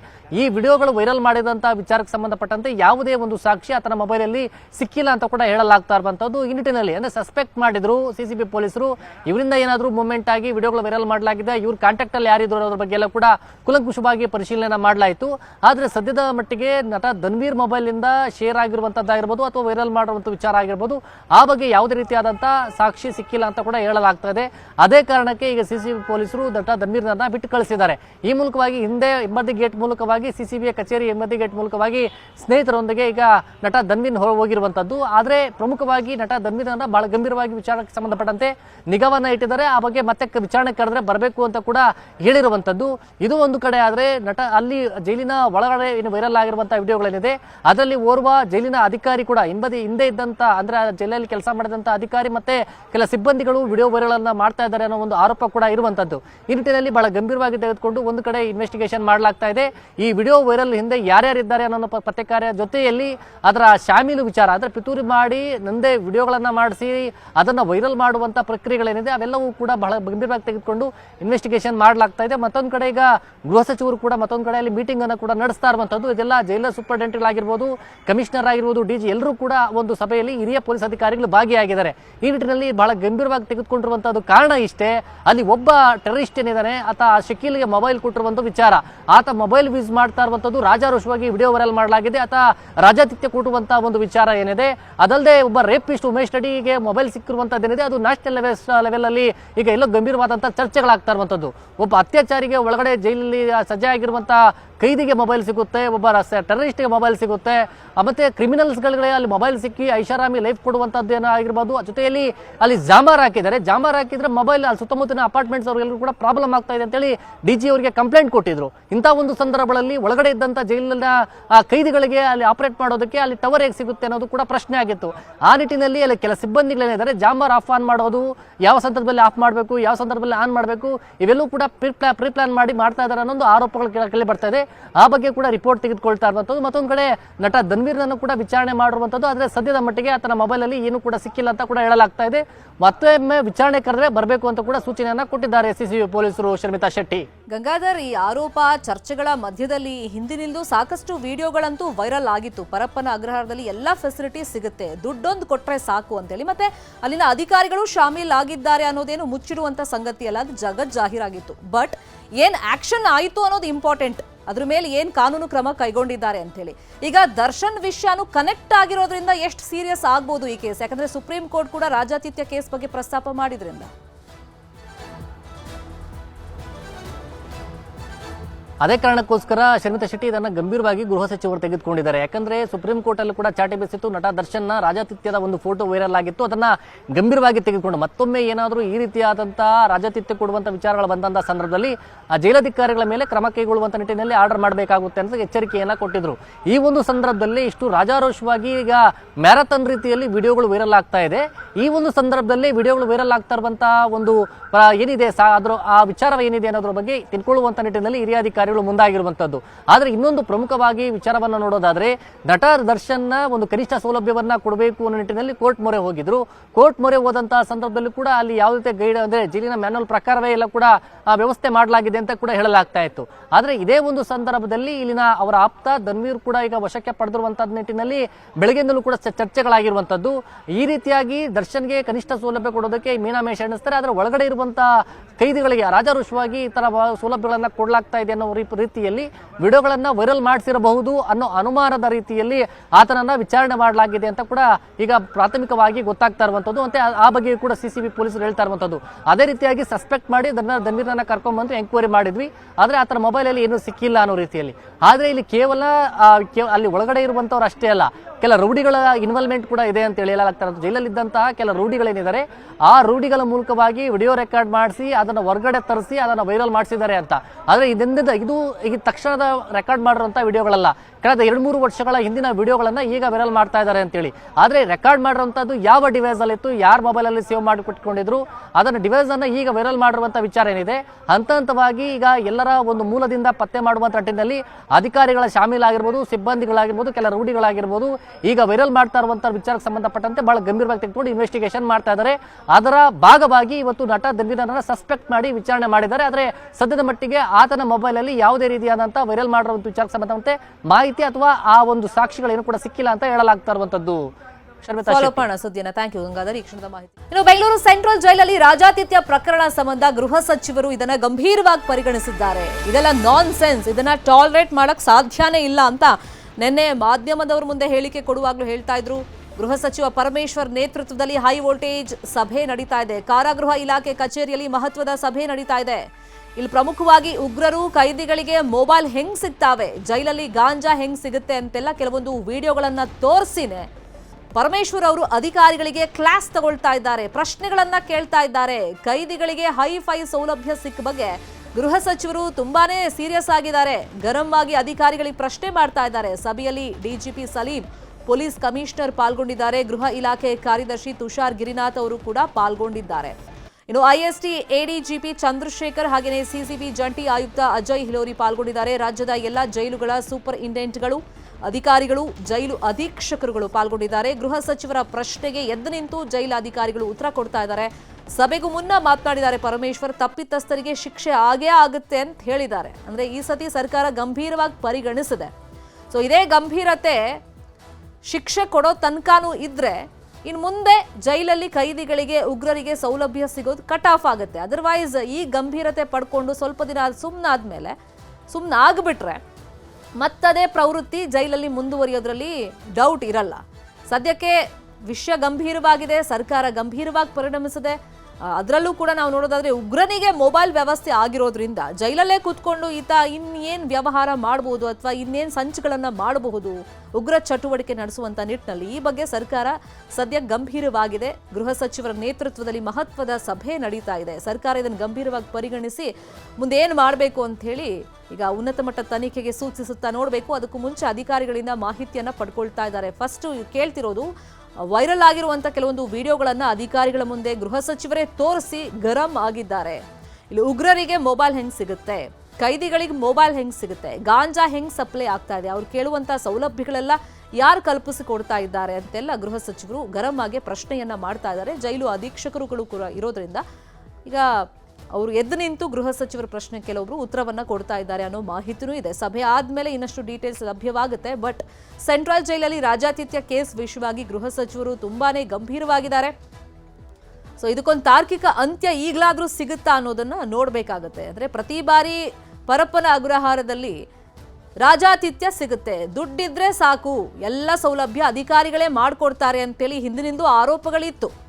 S2: ಈ ವಿಡಿಯೋಗಳು ವೈರಲ್ ಮಾಡಿದಂತಹ ವಿಚಾರಕ್ಕೆ ಸಂಬಂಧಪಟ್ಟಂತೆ ಯಾವುದೇ ಒಂದು ಸಾಕ್ಷಿ ಆತನ ಮೊಬೈಲ್ ಅಲ್ಲಿ ಸಿಕ್ಕಿಲ್ಲ ಅಂತ ಕೂಡ ಹೇಳಲಾಗ್ತಾ ಇರುವಂತದ್ದು ಈ ನಿಟ್ಟಿನಲ್ಲಿ ಅಂದ್ರೆ ಸಸ್ಪೆಕ್ಟ್ ಮಾಡಿದ್ರು ಸಿಸಿಬಿ ಪೊಲೀಸರು. ಇವರಿಂದ ಏನಾದರೂ ಮೂವ್ಮೆಂಟ್ ಆಗಿ ವಿಡಿಯೋಗಳು ವೈರಲ್ ಮಾಡಲಾಗಿದೆ, ಇವ್ರ ಕಾಂಟ್ಯಾಕ್ಟ್ ಅಲ್ಲಿ ಯಾರಿದ್ರು ಅನ್ನೋದ್ರ ಬಗ್ಗೆ ಎಲ್ಲ ಕೂಡ ಕುಲಂಕುಷವಾಗಿ ಪರಿಶೀಲನೆ ಮಾಡಲಾಯಿತು. ಆದ್ರೆ ಸದ್ಯದ ಮಟ್ಟಿಗೆ ನಟ ಧನ್ವೀರ್ ಮೊಬೈಲ್ ಇಂದ ಶೇರ್ ಆಗಿರುವಂತದ್ದಾಗಿರ್ಬೋದು ಅಥವಾ ವೈರಲ್ ಮಾಡುವಂತ ವಿಚಾರ ಆಗಿರ್ಬೋದು, ಆ ಬಗ್ಗೆ ಯಾವುದೇ ರೀತಿಯಾದಂತಹ ಸಾಕ್ಷಿ ಸಿಕ್ಕಿಲ್ಲ ಅಂತ ಕೂಡ ಹೇಳಲಾಗ್ತಾ ಇದೆ ಅದೇ ಕಾರಣಕ್ಕೆ ಈಗ ಸಿಸಿಬಿ ಪೊಲೀಸರು ದಟ್ಟ ಧನ್ವೀರ್ನನ್ನ ಬಿಟ್ಟು ಕಳಿಸಿದ್ದಾರೆ. ಈ ಮೂಲಕವಾಗಿ ಹಿಂದೆ ಎಂಬದಿ ಗೇಟ್ ಮೂಲಕವಾಗಿ, ಸಿಸಿಬಿಯ ಕಚೇರಿ ಎಂಬದಿ ಗೇಟ್ ಮೂಲಕವಾಗಿ ಸ್ನೇಹಿತರೊಂದಿಗೆ ಈಗ ನಟ ಧನ್ವೀರ್ ಹೋಗಿರುವಂತದ್ದು. ಆದ್ರೆ ಪ್ರಮುಖವಾಗಿ ನಟ ಧನ್ವೀರ್ನನ್ನ ಬಹಳ ಗಂಭೀರವಾಗಿ ವಿಚಾರಕ್ಕೆ ಸಂಬಂಧಪಟ್ಟಂತೆ ನಿಗಾವನ್ನ ಇಟ್ಟಿದ್ದಾರೆ. ಆ ಬಗ್ಗೆ ಮತ್ತೆ ವಿಚಾರಣೆ ಕರೆದ್ರೆ ಬರಬೇಕು ಅಂತ ಕೂಡ ಹೇಳಿರುವಂತದ್ದು. ಇದು ಒಂದು ಕಡೆ ಆದ್ರೆ ನಟ ಅಲ್ಲಿ ಜೈಲಿನ ಒಳಗಡೆ ಏನು ವೈರಲ್ ಆಗಿರುವಂತಹ ವಿಡಿಯೋಗಳೇನಿದೆ. ಅದರಲ್ಲಿ ಓರ್ವ ಜೈಲಿನ ಅಧಿಕಾರಿ ಕೂಡ, ಹಿಂಬದಿ ಹಿಂದೆ ಇದ್ದಂತ ಅಂದ್ರೆ ಜೈಲಲ್ಲಿ ಕೆಲಸ ಮಾಡಿದಂಥ ಅಧಿಕಾರಿ ಮತ್ತೆ ಕೆಲ ಸಿಬ್ಬಂದಿಗಳು ವಿಡಿಯೋ ವೈರಲ್ ಅನ್ನ ಮಾಡ್ತಾ ಇದ್ದಾರೆ ಅನ್ನೋ ಒಂದು ಆರೋಪ ಕೂಡ ಇರುವಂತದ್ದು. ಈ ನಿಟ್ಟಿನಲ್ಲಿ ಬಹಳ ಗಂಭೀರವಾಗಿ ತೆಗೆದುಕೊಂಡು ಒಂದು ಕಡೆ ಇನ್ವೆಸ್ಟಿಗೇಷನ್ ಮಾಡಲಾಗ್ತಾ ಇದೆ. ಈ ವಿಡಿಯೋ ವೈರಲ್ ಹಿಂದೆ ಯಾರ್ಯಾರಿದ್ದಾರೆ ಅನ್ನೋ ಪತ್ತೆ ಕಾರ್ಯ ಜೊತೆಯಲ್ಲಿ ಅದರ ಶಾಮೀಲು ವಿಚಾರ, ಅದರ ಪಿತೂರಿ ಮಾಡಿ ನಂದೇ ವಿಡಿಯೋಗಳನ್ನ ಮಾಡಿಸಿ ಅದನ್ನ ವೈರಲ್ ಮಾಡುವಂತ ಪ್ರಕ್ರಿಯೆಗಳೇನಿದೆ ಅವೆಲ್ಲವೂ ಕೂಡ ಬಹಳ ಗಂಭೀರವಾಗಿ ತೆಗೆದುಕೊಂಡು ಇನ್ವೆಸ್ಟಿಗೇಷನ್ ಮಾಡಲಾಗ್ತಾ ಇದೆ. ಮತ್ತೊಂದು ಕಡೆ ಈಗ ಗೃಹ ಸಚಿವರು ಕೂಡ ಮತ್ತೊಂದು ಕಡೆಯಲ್ಲಿ ಮೀಟಿಂಗ್ ಅನ್ನು ಕೂಡ ನಡೆಸ್ತಾ ಇರುವಂಥದ್ದು ಇದೆಲ್ಲ ಜೈಲರ್ ಸೂಪರಿಂಟೆಂಡೆಂಟ್ಗಳಾಗಿರ್ಬೋದು ಕಮಿಷನರ್ ಆಗಿರ್ಬೋದು ಡಿಜಿ ಎಲ್ಲರೂ ಕೂಡ ಒಂದು ಸಭೆಯಲ್ಲಿ ಹಿರಿಯ ಪೊಲೀಸ್ ಅಧಿಕಾರಿಗಳು ಭಾಗಿಯಾಗಿದ್ದಾರೆ. ಈ ನಿಟ್ಟಿನಲ್ಲಿ ಬಹಳ ಗಂಭೀರವಾಗಿ ತೆಗೆದುಕೊಂಡಿರುವಂಥದ್ದು ಕಾರಣ ಇಷ್ಟೇ. ಅಲ್ಲಿ ಒಬ್ಬ ಟೆರರಿಸ್ಟ್ ಏನಿದ್ದಾನೆ ಆತ ಆ ಶಕೀಲ್ಗೆ ಮೊಬೈಲ್ ಕೊಟ್ಟಿರುವಂತಹ ವಿಚಾರ. ಆತ ಮೊಬೈಲ್ ಯೂಸ್ ಮಾಡ್ತಾ ಇರುವಂತದ್ದು ರಾಜಾರೋಷವಾಗಿ ವಿಡಿಯೋ ವೈರಲ್ ಮಾಡಲಾಗಿದೆ. ಆತ ರಾಜಾತಿಥ್ಯ ಕೊಟ್ಟುವಂಥ ಒಂದು ವಿಚಾರ ಏನಿದೆ. ಅದಲ್ಲದೆ ಒಬ್ಬ ರೇಪಿಸ್ಟ್ ಉಮೇಶ್ ರೆಡ್ಡಿಗೆ ಮೊಬೈಲ್ ಸಿಕ್ಕಿರುವಂತದ್ದೇನಿದೆ ಅದು ನ್ಯಾಷನಲ್ ಲೆವೆಲ್ ಅಲ್ಲಿ ಈಗ ಎಲ್ಲೋ ಗಂಭೀರವಾದಂತಹ ಚರ್ಚೆಗಳಾಗ್ತಾ ಇರುವಂತದ್ದು. ಒಬ್ಬ ಅತ್ಯಾಚಾರಿಗೆ ಒಳಗಡೆ ಜೈಲಲ್ಲಿ ಸಜ್ಜಾಗಿರುವಂತಹ ಕೈದಿಗೆ ಮೊಬೈಲ್ ಸಿಗುತ್ತೆ, ಒಬ್ಬ ಟೆರರಿಸ್ಟ್ಗೆ ಮೊಬೈಲ್ ಸಿಗುತ್ತೆ. ಮತ್ತೆ ಕ್ರಿಮಿನಲ್ಸ್ಗಳಿಗೆ ಅಲ್ಲಿ ಮೊಬೈಲ್ ಸಿಕ್ಕಿ ಐಷಾರಾಮಿ ಲೈಫ್ ಕೊಡುವಂತದ್ದು ಏನೋ ಆಗಿರ್ಬೋದು. ಜೊತೆಯಲ್ಲಿ ಅಲ್ಲಿ ಜಾಮರ್ ಹಾಕಿದ್ದಾರೆ. ಜಾಮರ್ ಹಾಕಿದ್ರೆ ಮೊಬೈಲ್ ಅಲ್ಲಿ ಸುತ್ತಮುತ್ತಲಿನ ಅಪಾರ್ಟ್ಮೆಂಟ್ಸ್ ಅವ್ರಿಗೆಲ್ಲರೂ ಕೂಡ ಪ್ರಾಬ್ಲಮ್ ಆಗ್ತಾ ಇದೆ ಅಂತೇಳಿ ಡಿ ಜಿ ಅವರಿಗೆ ಕಂಪ್ಲೇಂಟ್ ಕೊಟ್ಟಿದ್ರು. ಇಂಥ ಒಂದು ಸಂದರ್ಭಗಳಲ್ಲಿ ಒಳಗಡೆ ಇದ್ದಂಥ ಜೈಲಿನ ಕೈದಿಗಳಿಗೆ ಅಲ್ಲಿ ಆಪರೇಟ್ ಮಾಡೋದಕ್ಕೆ ಅಲ್ಲಿ ಟವರ್ ಹೇಗೆ ಸಿಗುತ್ತೆ ಅನ್ನೋದು ಕೂಡ ಪ್ರಶ್ನೆ ಆಗಿತ್ತು. ಆ ನಿಟ್ಟಿನಲ್ಲಿ ಅಲ್ಲಿ ಕೆಲ ಸಿಬ್ಬಂದಿಗಳೇನಿದ್ದಾರೆ ಜಾಮರ್ ಆಫ್ ಆನ್ ಮಾಡೋದು, ಯಾವ ಸಂದರ್ಭದಲ್ಲಿ ಆಫ್ ಮಾಡಬೇಕು, ಯಾವ ಸಂದರ್ಭದಲ್ಲಿ ಆನ್ ಮಾಡಬೇಕು ಇವೆಲ್ಲೂ ಕೂಡ ಪ್ರೀ ಪ್ಲಾ ಪ್ರೀ ಪ್ಲಾನ್ ಮಾಡಿ ಮಾಡ್ತಾ ಇದ್ದಾರೆ ಒಂದು ಆರೋಪಗಳು ಕೆಳ- ಬರ್ತಾ ಇದೆ. ಆ ಬಗ್ಗೆ ಕೂಡ ರಿಪೋರ್ಟ್ ತೆಗೆದುಕೊಳ್ತಾ ಇರುವಂಥದ್ದು. ಮತ್ತೊಂದು ಕಡೆ ನಟ ಧನ್ವೀರ್ನನ್ನು ಕೂಡ ವಿಚಾರಣೆ ಮಾಡಿರುವಂಥದ್ದು ಆದರೆ ಸದ್ಯದ ಮಟ್ಟಿಗೆ ಆತನ ಮೊಬೈಲಲ್ಲಿ ಏನು ಕೂಡ ಸಿಕ್ಕಿಲ್ಲ ಅಂತ ಕೂಡ ಹೇಳಲಾಗ್ತಾ ಇದೆ. ಮತ್ತೊಮ್ಮೆ ವಿಚಾರಣೆ ಕರೆದ್ರೆ ಬರಬೇಕು ಅಂತ ಕೂಡ ಸೂಚನೆಯನ್ನ ಕೊಟ್ಟಿದ್ದಾರೆ ಸಿ ಪೊಲೀಸರು ಶರ್ಮಿತಾ ಶೆಟ್ಟಿ.
S1: ಗಂಗಾಧರ್, ಈ ಆರೋಪ ಚರ್ಚೆಗಳ ಮಧ್ಯದಲ್ಲಿ ಹಿಂದಿನಿಂದೂ ಸಾಕಷ್ಟು ವಿಡಿಯೋಗಳಂತೂ ವೈರಲ್ ಆಗಿತ್ತು. ಪರಪ್ಪನ ಅಗ್ರಹಾರದಲ್ಲಿ ಎಲ್ಲ ಫೆಸಿಲಿಟಿ ಸಿಗುತ್ತೆ. ದುಡ್ಡೊಂದು ಕೊಟ್ಟರೆ ಸಾಕು ಅಂತೇಳಿ. ಮತ್ತೆ ಅಲ್ಲಿನ ಅಧಿಕಾರಿಗಳು ಶಾಮೀಲ್ ಆಗಿದ್ದಾರೆ ಅನ್ನೋದೇನು ಮುಚ್ಚಿಡುವಂತ ಸಂಗತಿ ಅಲ್ಲ ಅದು ಜಗತ್ ಜಾಹೀರಾಗಿತ್ತು. ಬಟ್ ಏನ್ ಆಕ್ಷನ್ ಆಯಿತು ಅನ್ನೋದು ಇಂಪಾರ್ಟೆಂಟ್ ಅದ್ರ ಮೇಲೆ ಏನು ಕಾನೂನು ಕ್ರಮ ಕೈಗೊಂಡಿದ್ದಾರೆ ಅಂತೇಳಿ. ಈಗ ದರ್ಶನ್ ವಿಷಯನು ಕನೆಕ್ಟ್ ಆಗಿರೋದ್ರಿಂದ ಎಷ್ಟು ಸೀರಿಯಸ್ ಆಗ್ಬೋದು ಈ ಕೇಸ್ ಯಾಕಂದ್ರೆ ಸುಪ್ರೀಂ ಕೋರ್ಟ್ ಕೂಡ ರಾಜಾತಿಥ್ಯ ಕೇಸ್ ಬಗ್ಗೆ ಪ್ರಸ್ತಾಪ ಮಾಡಿದ್ರಿಂದ.
S2: ಅದೇ ಕಾರಣಕ್ಕೋಸ್ಕರ ಶರ್ಮಿತಾ ಶೆಟ್ಟಿ ಇದನ್ನ ಗಂಭೀರವಾಗಿ ಗೃಹ ಸಚಿವರು ತೆಗೆದುಕೊಂಡಿದ್ದಾರೆ. ಯಾಕಂದ್ರೆ ಸುಪ್ರೀಂ ಕೋರ್ಟ್ ಅಲ್ಲಿ ಕೂಡ ಚಾಟಿ ಬೀಸಿತ್ತು. ನಟ ದರ್ಶನ್ನ ರಾಜಾತಿಥ್ಯದ ಒಂದು ಫೋಟೋ ವೈರಲ್ ಆಗಿತ್ತು. ಅದನ್ನ ಗಂಭೀರವಾಗಿ ತೆಗೆದುಕೊಂಡು ಮತ್ತೊಮ್ಮೆ ಏನಾದರೂ ಈ ರೀತಿಯಾದಂತಹ ರಾಜಾತಿಥ್ಯ ಕೊಡುವಂತ ವಿಚಾರಗಳು ಬಂದಂತಹ ಸಂದರ್ಭದಲ್ಲಿ ಆ ಜೈಲಧಿಕಾರಿಗಳ ಮೇಲೆ ಕ್ರಮ ಕೈಗೊಳ್ಳುವಂತ ನಿಟ್ಟಿನಲ್ಲಿ ಆರ್ಡರ್ ಮಾಡಬೇಕಾಗುತ್ತೆ ಅಂತ ಎಚ್ಚರಿಕೆಯನ್ನ ಕೊಟ್ಟಿದ್ರು. ಈ ಒಂದು ಸಂದರ್ಭದಲ್ಲಿ ಇಷ್ಟು ರಾಜಾರೋಷವಾಗಿ ಈಗ ಮ್ಯಾರಥಾನ್ ರೀತಿಯಲ್ಲಿ ವಿಡಿಯೋಗಳು ವೈರಲ್ ಆಗ್ತಾ ಇದೆ. ಈ ಒಂದು ಸಂದರ್ಭದಲ್ಲಿ ವಿಡಿಯೋಗಳು ವೈರಲ್ ಆಗ್ತಾ ಇರುವಂತಹ ಒಂದು ಏನಿದೆ ಅದರ ಆ ವಿಚಾರ ಏನಿದೆ ಅನ್ನೋದ್ರ ಬಗ್ಗೆ ತಿಳ್ಕೊಳ್ಳುವಂತ ನಿಟ್ಟಿನಲ್ಲಿ ಹಿರಿಯ ಅಧಿಕಾರಿಗಳು ಮುಂದಾಗಿರುವಂತದ್ದು. ಆದ್ರೆ ಇನ್ನೊಂದು ಪ್ರಮುಖವಾಗಿ ವಿಚಾರವನ್ನ ನೋಡೋದಾದ್ರೆ, ನಟ ದರ್ಶನ್ನ ಒಂದು ಕನಿಷ್ಠ ಸೌಲಭ್ಯವನ್ನ ಕೊಡಬೇಕು ಅನ್ನೋ ನಿಟ್ಟಿನಲ್ಲಿ ಕೋರ್ಟ್ ಮೊರೆ ಹೋಗಿದ್ರು. ಕೋರ್ಟ್ ಮೊರೆ ಹೋದಂತಹ ಸಂದರ್ಭದಲ್ಲಿ ಕೂಡ ಅಲ್ಲಿ ಯಾವುದೇ ಗೈಡ್ ಅಂದ್ರೆ ಜೈಲಿನ ಮ್ಯಾನುವಲ್ ಪ್ರಕಾರವೇ ಎಲ್ಲ ಕೂಡ ವ್ಯವಸ್ಥೆ ಮಾಡಲಾಗಿದೆ ಅಂತ ಕೂಡ ಹೇಳಲಾಗ್ತಾ ಇತ್ತು. ಆದ್ರೆ ಇದೇ ಒಂದು ಸಂದರ್ಭದಲ್ಲಿ ಇಲ್ಲಿನ ಅವರ ಆಪ್ತ ಧನ್ವೀರ್ ಕೂಡ ಈಗ ವಶಕ್ಕೆ ಪಡೆದಿರುವಂತಹ ನಿಟ್ಟಿನಲ್ಲಿ ಬೆಳಗ್ಗೆಯಿಂದಲೂ ಕೂಡ ಚರ್ಚೆಗಳಾಗಿರುವಂತದ್ದು. ಈ ರೀತಿಯಾಗಿ ದರ್ಶನ್ಗೆ ಕನಿಷ್ಠ ಸೌಲಭ್ಯ ಕೊಡೋದಕ್ಕೆ ಮೀನಾಮೇಷ ಎಣಿಸ್ತಾರೆ. ಆದ್ರೆ ಒಳಗಡೆ ಇರುವಂತಹ ಕೈದಿಗಳಿಗೆ ರಾಜಾರುಷವಾಗಿ ಈ ತರ ಸೌಲಭ್ಯಗಳನ್ನು ಕೊಡಲಾಗ್ತಾ ಇದೆ ಅನ್ನೋ ರೀತಿಯಲ್ಲಿ ವಿಡಿಯೋಗಳನ್ನು ವೈರಲ್ ಮಾಡಿಸಿರಬಹುದು ಅನ್ನೋ ಅನುಮಾನದ ರೀತಿಯಲ್ಲಿ ಆತನನ್ನ ವಿಚಾರಣೆ ಮಾಡಲಾಗಿದೆ ಅಂತ ಕೂಡ ಈಗ ಪ್ರಾಥಮಿಕವಾಗಿ ಗೊತ್ತಾಗ್ತಾ ಇರುವಂಥದ್ದು. ಮತ್ತೆ ಆ- ಬಗ್ಗೆ ಕೂಡ ಸಿ ಪೊಲೀಸರು ಹೇಳ್ತಾ ಇರುವಂತದ್ದು ಅದೇ ರೀತಿಯಾಗಿ ಸಸ್ಪೆಕ್ಟ್ ಮಾಡಿ ಧನ್ವೀರ್ನ ಕರ್ಕೊಂಡ್ಬಂದು ಎಂಕ್ವೈರಿ ಮಾಡಿದ್ವಿ. ಆದ್ರೆ ಆತನ ಮೊಬೈಲಲ್ಲಿ ಏನೂ ಸಿಕ್ಕಿಲ್ಲ ಅನ್ನೋ ರೀತಿಯಲ್ಲಿ. ಆದ್ರೆ ಇಲ್ಲಿ ಕೇವಲ ಅಲ್ಲಿ ಒಳಗಡೆ ಇರುವಂತವ್ರು ಅಷ್ಟೇ ಅಲ್ಲ, ಕೆಲ ರೂಢಿಗಳ ಇನ್ವಾಲ್ವ್ಮೆಂಟ್ ಕೂಡ ಇದೆ ಅಂತ ಹೇಳಿ ಹೇಳಲಾಗ್ತಾ ಜೈಲಲ್ಲಿದ್ದಂತಹ ಕೆಲ ರೂಢಿಗಳೇನಿದ್ದಾರೆ ಆ ರೂಢಿಗಳ ಮೂಲಕವಾಗಿ ವಿಡಿಯೋ ರೆಕಾರ್ಡ್ ಮಾಡಿಸಿ, ಅದನ್ನ ಹೊರಗಡೆ ತರಿಸಿ, ಅದನ್ನ ವೈರಲ್ ಮಾಡಿಸಿದ್ದಾರೆ ಅಂತ. ಆದರೆ ಇದರಿಂದ ಇದು ಈಗ ತಕ್ಷಣದ ರೆಕಾರ್ಡ್ ಮಾಡಿರೋಂಥ ವಿಡಿಯೋಗಳಲ್ಲ. ಕಳೆದ ಎರಡು ಮೂರು ವರ್ಷಗಳ ಹಿಂದಿನ ವಿಡಿಯೋಗಳನ್ನು ಈಗ ವೈರಲ್ ಮಾಡ್ತಾ ಇದ್ದಾರೆ ಅಂತೇಳಿ. ಆದರೆ ರೆಕಾರ್ಡ್ ಮಾಡಿರೋಂಥದ್ದು ಯಾವ ಡಿವೈಸ್ ಅಲ್ಲಿ ಇತ್ತು, ಯಾರ ಮೊಬೈಲಲ್ಲಿ ಸೇವ್ ಮಾಡಿ ಕೊಟ್ಕೊಂಡಿದ್ರು ಅದನ್ನು ಡಿವೈಸನ್ನು ಈಗ ವೈರಲ್ ಮಾಡಿರುವಂಥ ವಿಚಾರ ಏನಿದೆ, ಹಂತ ಹಂತವಾಗಿ ಈಗ ಎಲ್ಲರ ಒಂದು ಮೂಲದಿಂದ ಪತ್ತೆ ಮಾಡುವಂಥ ನಿಟ್ಟಿನಲ್ಲಿ ಅಧಿಕಾರಿಗಳ ಶಾಮೀಲಾಗಿರ್ಬೋದು, ಸಿಬ್ಬಂದಿಗಳಾಗಿರ್ಬೋದು, ಕೆಲ ರೂಢಿಗಳಾಗಿರ್ಬೋದು, ಈಗ ವೈರಲ್ ಮಾಡ್ತಾ ಇರುವಂಥ ವಿಚಾರಕ್ಕೆ ಸಂಬಂಧಪಟ್ಟಂತೆ ಬಹಳ ಗಂಭೀರವಾಗಿ ತೆಗೆದುಕೊಂಡು ಇನ್ವೆಸ್ಟಿಗೇಷನ್ ಮಾಡ್ತಾ ಇದ್ದಾರೆ. ಅದರ ಭಾಗವಾಗಿ ಇವತ್ತು ನಟ ಧನ್ವೀರನ್ನ ಸಸ್ಪೆಕ್ಟ್ ಮಾಡಿ ವಿಚಾರಣೆ ಮಾಡಿದ್ದಾರೆ. ಆದರೆ ಸದ್ಯದ ಮಟ್ಟಿಗೆ ಆತನ ಮೊಬೈಲ್ ಅಲ್ಲಿ ಯಾವುದೇ ರೀತಿಯಾದಂತಹ ವೈರಲ್ ಮಾಡಿರುವಂತ ವಿಚಾರಕ್ಕೆ ಸಂಬಂಧಪಟ್ಟಂತೆ ಮಾಹಿತಿ ಅಥವಾ ಆ ಒಂದು ಸಾಕ್ಷಿಗಳೇನು ಕೂಡ ಸಿಕ್ಕಿಲ್ಲ ಅಂತ ಹೇಳಲಾಗ್ತಾ ಇರುವಂತದ್ದು
S1: ಸುದ್ದಿನ ಥ್ಯಾಂಕ್ ಯು ಗಂಗಾಧರ್ ಈ ಕ್ಷಣದ ಮಾಹಿತಿ. ಇನ್ನು ಬೆಂಗಳೂರು ಸೆಂಟ್ರಲ್ ಜೈಲಲ್ಲಿ ರಾಜಾತಿಥ್ಯ ಪ್ರಕರಣ ಸಂಬಂಧ ಗೃಹ ಸಚಿವರು ಇದನ್ನ ಗಂಭೀರವಾಗಿ ಪರಿಗಣಿಸಿದ್ದಾರೆ. ಇದೆಲ್ಲ ನಾನ್ ಸೆನ್ಸ್ ಇದನ್ನ ಟಾಲರೇಟ್ ಮಾಡಕ್ ಸಾಧ್ಯನೇ ಇಲ್ಲ ಅಂತ ನಿನ್ನೆ ಮಾಧ್ಯಮದವರ ಮುಂದೆ ಹೇಳಿಕೆ ಕೊಡುವಾಗ್ಲೂ ಹೇಳ್ತಾ ಇದ್ರು. ಗೃಹ ಸಚಿವ ಪರಮೇಶ್ವರ್ ನೇತೃತ್ವದಲ್ಲಿ ಹೈ ವೋಲ್ಟೇಜ್ ಸಭೆ ನಡೀತಾ ಇದೆ. ಕಾರಾಗೃಹ ಇಲಾಖೆ ಕಚೇರಿಯಲ್ಲಿ ಮಹತ್ವದ ಸಭೆ ನಡೀತಾ ಇದೆ. ಇಲ್ಲಿ ಪ್ರಮುಖವಾಗಿ ಉಗ್ರರು ಕೈದಿಗಳಿಗೆ ಮೊಬೈಲ್ ಹೆಂಗ್ ಸಿಗ್ತಾವೆ? ಜೈಲಲ್ಲಿ ಗಾಂಜಾ ಹೆಂಗ್ ಸಿಗುತ್ತೆ ಅಂತೆಲ್ಲ ಕೆಲವೊಂದು ವಿಡಿಯೋಗಳನ್ನ ತೋರಿಸಿನೇ. ಪರಮೇಶ್ವರ್ ಅವರು ಅಧಿಕಾರಿಗಳಿಗೆ ಕ್ಲಾಸ್ ತಗೊಳ್ತಾ ಇದ್ದಾರೆ, ಪ್ರಶ್ನೆಗಳನ್ನ ಕೇಳ್ತಾ ಇದ್ದಾರೆ. ಕೈದಿಗಳಿಗೆ ಹೈ ಫೈ ಸೌಲಭ್ಯ ಸಿಕ್ಕ ಬಗ್ಗೆ ಗೃಹ ಸಚಿವರು ತುಂಬಾನೇ ಸೀರಿಯಸ್ ಆಗಿದ್ದಾರೆ. ಗರಂ ಆಗಿ ಅಧಿಕಾರಿಗಳಿಗೆ ಪ್ರಶ್ನೆ ಮಾಡ್ತಾ ಇದ್ದಾರೆ. ಸಭೆಯಲ್ಲಿ ಡಿಜಿಪಿ ಸಲೀಂ, ಪೊಲೀಸ್ ಕಮಿಷನರ್ ಪಾಲ್ಗೊಂಡಿದ್ದಾರೆ. ಗೃಹ ಇಲಾಖೆ ಕಾರ್ಯದರ್ಶಿ ತುಷಾರ್ ಗಿರಿನಾಥ್ ಅವರು ಕೂಡ ಪಾಲ್ಗೊಂಡಿದ್ದಾರೆ. ಇನ್ನು ಐಎಸ್ಟಿ ಎಡಿಜಿಪಿ ಚಂದ್ರಶೇಖರ್ ಹಾಗೆಯೇ ಸಿಸಿಬಿ ಜಂಟಿ ಆಯುಕ್ತ ಅಜಯ್ ಹಿಲೋರಿ ಪಾಲ್ಗೊಂಡಿದ್ದಾರೆ. ರಾಜ್ಯದ ಎಲ್ಲ ಜೈಲುಗಳ ಸೂಪರ್ ಇಂಟೆಂಟ್ಗಳು ಅಧಿಕಾರಿಗಳು, ಜೈಲು ಅಧೀಕ್ಷಕರುಗಳು ಪಾಲ್ಗೊಂಡಿದ್ದಾರೆ. ಗೃಹ ಸಚಿವರ ಪ್ರಶ್ನೆಗೆ ಎದ್ದು ನಿಂತು ಜೈಲು ಅಧಿಕಾರಿಗಳು ಉತ್ತರ ಕೊಡ್ತಾ ಇದ್ದಾರೆ. ಸಭೆಗೂ ಮುನ್ನ ಮಾತನಾಡಿದ್ದಾರೆ ಪರಮೇಶ್ವರ್, ತಪ್ಪಿತಸ್ಥರಿಗೆ ಶಿಕ್ಷೆ ಆಗೇ ಆಗುತ್ತೆ ಅಂತ ಹೇಳಿದ್ದಾರೆ. ಅಂದ್ರೆ ಈ ಸತಿ ಸರ್ಕಾರ ಗಂಭೀರವಾಗಿ ಪರಿಗಣಿಸಿದೆ. ಸೊ ಇದೇ ಗಂಭೀರತೆ ಶಿಕ್ಷೆ ಕೊಡೋ ತನಕನೂ ಇದ್ರೆ ಇನ್ನು ಮುಂದೆ ಜೈಲಲ್ಲಿ ಕೈದಿಗಳಿಗೆ, ಉಗ್ರರಿಗೆ ಸೌಲಭ್ಯ ಸಿಗೋದು ಕಟ್ ಆಫ್ ಆಗುತ್ತೆ. ಅದರ್ವೈಸ್ ಈ ಗಂಭೀರತೆ ಪಡ್ಕೊಂಡು ಸ್ವಲ್ಪ ದಿನ ಸುಮ್ಮನಾದ್ಮೇಲೆ ಸುಮ್ಮನೆ ಆಗಿಬಿಟ್ರೆ ಮತ್ತದೇ ಪ್ರವೃತ್ತಿ ಜೈಲಲ್ಲಿ ಮುಂದುವರಿಯೋದ್ರಲ್ಲಿ ಡೌಟ್ ಇರಲ್ಲ. ಸದ್ಯಕ್ಕೆ ವಿಷಯ ಗಂಭೀರವಾಗಿದೆ, ಸರ್ಕಾರ ಗಂಭೀರವಾಗಿ ಪರಿಣಮಿಸಿದೆ. ಅದರಲ್ಲೂ ಕೂಡ ನಾವು ನೋಡೋದಾದ್ರೆ ಉಗ್ರನಿಗೆ ಮೊಬೈಲ್ ವ್ಯವಸ್ಥೆ ಆಗಿರೋದ್ರಿಂದ ಜೈಲಲ್ಲೇ ಕೂತ್ಕೊಂಡು ಈತ ಇನ್ನೇನು ವ್ಯವಹಾರ ಮಾಡಬಹುದು ಅಥವಾ ಇನ್ನೇನು ಸಂಚುಗಳನ್ನು ಮಾಡಬಹುದು ಉಗ್ರ ಚಟುವಟಿಕೆ ನಡೆಸುವಂತ ನಿಟ್ಟಿನಲ್ಲಿ ಈ ಬಗ್ಗೆ ಸರ್ಕಾರ ಸದ್ಯ ಗಂಭೀರವಾಗಿದೆ. ಗೃಹ ಸಚಿವರ ನೇತೃತ್ವದಲ್ಲಿ ಮಹತ್ವದ ಸಭೆ ನಡೀತಾ ಇದೆ. ಸರ್ಕಾರ ಇದನ್ನು ಗಂಭೀರವಾಗಿ ಪರಿಗಣಿಸಿ ಮುಂದೆ ಏನು ಮಾಡಬೇಕು ಅಂತ ಹೇಳಿ ಈಗ ಉನ್ನತ ಮಟ್ಟ ತನಿಖೆಗೆ ಸೂಚಿಸುತ್ತಾ ನೋಡಬೇಕು. ಅದಕ್ಕೂ ಮುಂಚೆ ಅಧಿಕಾರಿಗಳಿಂದ ಮಾಹಿತಿಯನ್ನು ಪಡ್ಕೊಳ್ತಾ ಇದ್ದಾರೆ. ಫಸ್ಟ್ ಕೇಳ್ತಿರೋದು ವೈರಲ್ ಆಗಿರುವಂತ ಕೆಲವೊಂದು ವಿಡಿಯೋಗಳನ್ನು ಅಧಿಕಾರಿಗಳ ಮುಂದೆ ಗೃಹ ಸಚಿವರೇ ತೋರಿಸಿ ಗರಂ ಆಗಿದ್ದಾರೆ. ಇಲ್ಲಿ ಉಗ್ರರಿಗೆ ಮೊಬೈಲ್ ಹೆಂಗ್ ಸಿಗುತ್ತೆ? ಕೈದಿಗಳಿಗೆ ಮೊಬೈಲ್ ಹೆಂಗ್ ಸಿಗುತ್ತೆ? ಗಾಂಜಾ ಹೆಂಗ್ ಸಪ್ಲೈ ಆಗ್ತಾ ಇದೆ? ಅವ್ರು ಕೇಳುವಂತ ಸೌಲಭ್ಯಗಳೆಲ್ಲ ಯಾರು ಕಲ್ಪಿಸಿ ಕೊಡ್ತಾ ಇದ್ದಾರೆ ಅಂತೆಲ್ಲ ಗೃಹ ಸಚಿವರು ಗರಂ ಆಗಿ ಪ್ರಶ್ನೆಯನ್ನ ಮಾಡ್ತಾ ಇದ್ದಾರೆ. ಜೈಲು ಅಧೀಕ್ಷಕರುಗಳು ಕೂಡ ಇರೋದ್ರಿಂದ ಈಗ ಅವರು ಎದ್ದು ನಿಂತು ಗೃಹ ಸಚಿವರ ಪ್ರಶ್ನೆ ಕೆಲವೊಬ್ರು ಉತ್ತರವನ್ನ ಕೊಡ್ತಾ ಇದ್ದಾರೆ ಅನ್ನೋ ಮಾಹಿತಿನೂ ಇದೆ. ಸಭೆ ಆದ್ಮೇಲೆ ಇನ್ನಷ್ಟು ಡೀಟೇಲ್ಸ್ ಲಭ್ಯವಾಗುತ್ತೆ ಬಟ್ ಸೆಂಟ್ರಲ್ ಜೈಲಲ್ಲಿ ರಾಜಾತಿಥ್ಯ ಕೇಸ್ ವಿಷಯವಾಗಿ ಗೃಹ ಸಚಿವರು ತುಂಬಾನೇ ಗಂಭೀರವಾಗಿದ್ದಾರೆ. ಸೊ ಇದಕ್ಕೊಂದು ತಾರ್ಕಿಕ ಅಂತ್ಯ ಈಗಲಾದ್ರೂ ಸಿಗುತ್ತಾ ಅನ್ನೋದನ್ನ ನೋಡಬೇಕಾಗತ್ತೆ. ಅಂದ್ರೆ ಪ್ರತಿ ಬಾರಿ ಪರಪ್ಪನ ಅಗ್ರಹಾರದಲ್ಲಿ ರಾಜಾತಿಥ್ಯ ಸಿಗುತ್ತೆ. ದುಡ್ಡಿದ್ರೆ ಸಾಕು, ಎಲ್ಲ ಸೌಲಭ್ಯ ಅಧಿಕಾರಿಗಳೇ ಮಾಡಿಕೊಡ್ತಾರೆ ಅಂತೇಳಿ ಹಿಂದಿನಿಂದ ಆರೋಪಗಳಿತ್ತು.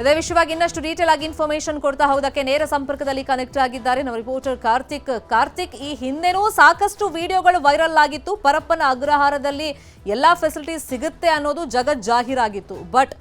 S1: ಇದೇ ವಿಷಯವಾಗಿ ಇನ್ನಷ್ಟು ಡೀಟೇಲ್ ಆಗಿ ಇನ್ಫಾರ್ಮೇಶನ್ ಕೊಡ್ತಾ ಹೋದಕ್ಕೆ ನೇರ ಸಂಪರ್ಕದಲ್ಲಿ ಕನೆಕ್ಟ್ ಆಗಿದ್ದಾರೆ ನಮ್ಮ ರಿಪೋರ್ಟರ್ ಕಾರ್ತಿಕ್. ಕಾರ್ತಿಕ್, ಈ ಹಿಂದೆನೂ ಸಾಕಷ್ಟು ವಿಡಿಯೋಗಳು ವೈರಲ್ ಆಗಿತ್ತು. ಪರಪ್ಪನ ಅಗ್ರಹಾರದಲ್ಲಿ ಎಲ್ಲಾ ಫೆಸಿಲಿಟೀಸ್ ಸಿಗುತ್ತೆ ಅನ್ನೋದು ಜಗತ್ ಜಾಹೀರಾಗಿತ್ತು ಬಟ್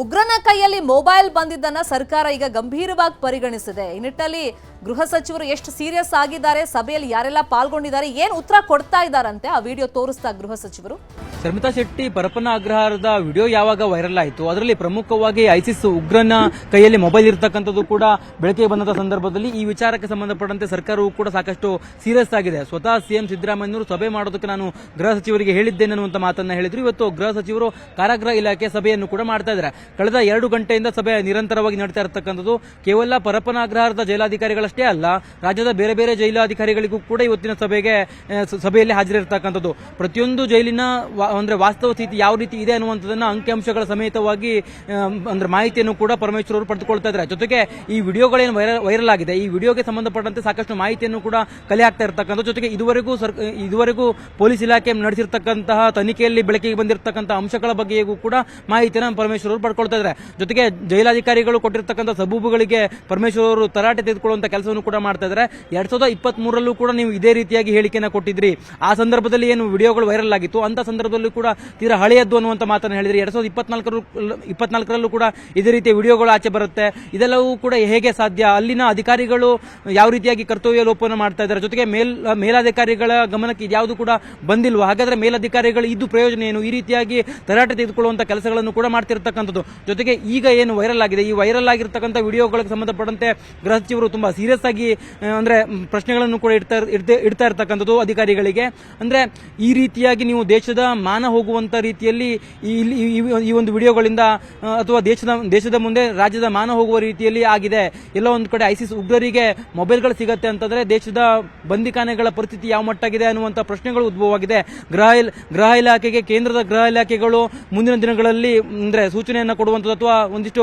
S1: ಉಗ್ರನ ಕೈಯಲ್ಲಿ ಮೊಬೈಲ್ ಬಂದಿದ್ದನ್ನ ಸರ್ಕಾರ ಈಗ ಗಂಭೀರವಾಗಿ ಪರಿಗಣಿಸಿದೆ. ಈ ನಿಟ್ಟಲ್ಲಿ ಗೃಹ ಸಚಿವರು ಎಷ್ಟು ಸೀರಿಯಸ್ ಆಗಿದ್ದಾರೆ, ಸಭೆಯಲ್ಲಿ ಯಾರೆಲ್ಲ ಪಾಲ್ಗೊಂಡಿದ್ದಾರೆ, ಏನ್ ಉತ್ತರ ಕೊಡ್ತಾ ಇದ್ದಾರಂತೆ ಆ ವಿಡಿಯೋ ತೋರಿಸ್ತಾ ಗೃಹ ಸಚಿವರು?
S3: ಶರ್ಮಿತಾ ಶೆಟ್ಟಿ ಪರಪನ ಅಗ್ರಹಾರದ ವಿಡಿಯೋ ಯಾವಾಗ ವೈರಲ್ ಆಯಿತು? ಅದರಲ್ಲಿ ಪ್ರಮುಖವಾಗಿ ಐಸಿಸ್ ಉಗ್ರನ ಕೈಯಲ್ಲಿ ಮೊಬೈಲ್ ಇರತಕ್ಕಂಥದ್ದು ಕೂಡ ಬೆಳಕಿಗೆ ಬಂದಂತ ಸಂದರ್ಭದಲ್ಲಿ ಈ ವಿಚಾರಕ್ಕೆ ಸಂಬಂಧಪಟ್ಟಂತೆ ಸರ್ಕಾರವು ಕೂಡ ಸಾಕಷ್ಟು ಸೀರಿಯಸ್ ಆಗಿದೆ. ಸ್ವತಃ ಸಿಎಂ ಸಿದ್ದರಾಮಯ್ಯವರು ಸಭೆ ಮಾಡೋದಕ್ಕೆ ನಾನು ಗೃಹ ಸಚಿವರಿಗೆ ಹೇಳಿದ್ದೇನೆ ಅನ್ನುವಂಥ ಮಾತನ್ನ ಹೇಳಿದ್ರು. ಇವತ್ತು ಗೃಹ ಸಚಿವರು ಕಾರಾಗೃಹ ಇಲಾಖೆ ಸಭೆಯನ್ನು ಕೂಡ ಮಾಡ್ತಾ ಇದ್ದಾರೆ. ಕಳೆದ ಎರಡು ಗಂಟೆಯಿಂದ ಸಭೆ ನಿರಂತರವಾಗಿ ನಡೀತಾ ಇರತಕ್ಕಂಥದ್ದು. ಕೇವಲ ಪರಪ್ಪನ ಜೈಲಾಧಿಕಾರಿಗಳಷ್ಟೇ ಅಲ್ಲ, ರಾಜ್ಯದ ಬೇರೆ ಬೇರೆ ಜೈಲಾಧಿಕಾರಿಗಳಿಗೂ ಕೂಡ ಇವತ್ತಿನ ಸಭೆಗೆ ಸಭೆಯಲ್ಲಿ ಹಾಜರಿರ್ತಕ್ಕಂಥದ್ದು. ಪ್ರತಿಯೊಂದು ಜೈಲಿನ ಅಂದ್ರೆ ವಾಸ್ತವ ಸ್ಥಿತಿ ಯಾವ ರೀತಿ ಇದೆ ಅನ್ನುವಂಥದ್ದನ್ನ ಅಂಕಿಅಂಶಗಳ ಸಮೇತವಾಗಿ ಅಂದ್ರೆ ಮಾಹಿತಿಯನ್ನು ಕೂಡ ಪರಮೇಶ್ವರ್ ಅವರು ಪಡೆದುಕೊಳ್ತಾ ಇದ್ದಾರೆ. ಜೊತೆಗೆ ಈ ವಿಡಿಯೋಗಳೇನು ವೈರಲ್ ಆಗಿದೆ, ಈ ವಿಡಿಯೋಗೆ ಸಂಬಂಧಪಟ್ಟಂತೆ ಸಾಕಷ್ಟು ಮಾಹಿತಿಯನ್ನು ಕೂಡ ಕಲೆ ಹಾಕ್ತಾ ಇರತಕ್ಕಂಥ ಜೊತೆಗೆ ಇದುವರೆಗೂ ಇದುವರೆಗೂ ಪೊಲೀಸ್ ಇಲಾಖೆ ನಡೆಸಿರ್ತಕ್ಕಂತಹ ತನಿಖೆಯಲ್ಲಿ ಬೆಳಕಿಗೆ ಬಂದಿರತಕ್ಕಂತಹ ಅಂಶಗಳ ಬಗ್ಗೆಯೂ ಕೂಡ ಮಾಹಿತಿಯನ್ನು ಪರಮೇಶ್ವರ್ ಅವರು ಪಡ್ಕೊಳ್ತಾ ಇದ್ದಾರೆ. ಜೊತೆಗೆ ಜೈಲಾಧಿಕಾರಿಗಳು ಕೊಟ್ಟಿರ್ತಕ್ಕಂಥ ಸಬೂಬುಗಳಿಗೆ ಪರಮೇಶ್ವರ್ ಅವರು ತರಾಟೆ ತೆಗೆದುಕೊಳ್ಳುವಂತ ಕೆಲಸವನ್ನು ಕೂಡ ಮಾಡ್ತಾ ಇದ್ದಾರೆ. ಎರಡ್ ಸಾವಿರದ ಇಪ್ಪತ್ತ್ ಮೂರಲ್ಲೂ ಕೂಡ ನೀವು ಇದೇ ರೀತಿಯಾಗಿ ಹೇಳಿಕೆಯನ್ನು ಕೊಟ್ಟಿದ್ರಿ. ಆ ಸಂದರ್ಭದಲ್ಲಿ ಏನು ವಿಡಿಯೋಗಳು ವೈರಲ್ ಆಗಿತ್ತು. ಅಂತ ಸಂದರ್ಭದಲ್ಲೂ ಕೂಡ ತೀರಾ ಹಳೆಯದ್ದು ಅನ್ನುವಂತ ಮಾತನ್ನು ಹೇಳಿದ್ರಿ. ಎರಡ್ ಸಾವಿರದ ಇಪ್ಪತ್ನಾಲ್ಕರ, ಇಪ್ಪತ್ನಾಲ್ಕರಲ್ಲೂ ಕೂಡ ಇದೇ ರೀತಿಯ ವಿಡಿಯೋಗಳು ಆಚೆ ಬರುತ್ತೆ. ಇದೆಲ್ಲವೂ ಕೂಡ ಹೇಗೆ ಸಾಧ್ಯ? ಅಲ್ಲಿನ ಅಧಿಕಾರಿಗಳು ಯಾವ ರೀತಿಯಾಗಿ ಕರ್ತವ್ಯ ಲೋಪವನ್ನು ಮಾಡ್ತಾ ಇದ್ದಾರೆ? ಜೊತೆಗೆ ಮೇಲ್, ಮೇಲಾಧಿಕಾರಿಗಳ ಗಮನಕ್ಕೆ ಇದ್ಯಾವುದು ಕೂಡ ಬಂದಿಲ್ವಾ? ಹಾಗಾದ್ರೆ ಮೇಲಧಿಕಾರಿಗಳು ಇದು ಪ್ರಯೋಜನ ಏನು? ಈ ರೀತಿಯಾಗಿ ತರಾಟೆ ತೆಗೆದುಕೊಳ್ಳುವಂಥ ಕೆಲಸಗಳನ್ನು ಕೂಡ ಮಾಡ್ತಿರ್ತಕ್ಕಂಥದ್ದು. ಜೊತೆಗೆ ಈಗ ಏನು ವೈರಲ್ ಆಗಿದೆ? ಈ ವೈರಲ್ ಆಗಿರ್ತಕ್ಕಂಥ ವಿಡಿಯೋಗಳಿಗೆ ಸಂಬಂಧಪಟ್ಟಂತೆ ಗೃಹ ಸಚಿವರು ತುಂಬಾ ಸೀರಿಯಸ್ ಆಗಿ ಅಂದ್ರೆ ಪ್ರಶ್ನೆಗಳನ್ನು ಕೂಡ ಇಡ್ತಾ ಇಡ್ತಾ- ಇರ್ತಕ್ಕಂಥದ್ದು ಅಧಿಕಾರಿಗಳಿಗೆ. ಅಂದ್ರೆ, ಈ ರೀತಿಯಾಗಿ ನೀವು ದೇಶದ ಮಾನ ಹೋಗುವಂತ ರೀತಿಯಲ್ಲಿ ಈ ಒಂದು ವಿಡಿಯೋಗಳಿಂದ ಅಥವಾ ದೇಶದ ದೇಶದ ಮುಂದೆ ರಾಜ್ಯದ ಮಾನ ಹೋಗುವ ರೀತಿಯಲ್ಲಿ ಆಗಿದೆ. ಎಲ್ಲ ಒಂದು ಕಡೆ ಐಸಿಸ್ ಉಗ್ರರಿಗೆ ಮೊಬೈಲ್ಗಳು ಸಿಗತ್ತೆ ಅಂತಂದ್ರೆ ದೇಶದ ಬಂದಿಖಾನೆಗಳ ಪರಿಸ್ಥಿತಿ ಯಾವ ಮಟ್ಟಾಗಿದೆ ಅನ್ನುವಂತ ಪ್ರಶ್ನೆಗಳು ಉದ್ಭವವಾಗಿದೆ. ಗೃಹ ಗೃಹ ಇಲಾಖೆಗೆ, ಕೇಂದ್ರದ ಗೃಹ ಇಲಾಖೆಗಳು ಮುಂದಿನ ದಿನಗಳಲ್ಲಿ, ಅಂದ್ರೆ ಸೂಚನೆಯನ್ನು ಕೊಡುವಂಥದ್ದು ಅಥವಾ ಒಂದಿಷ್ಟು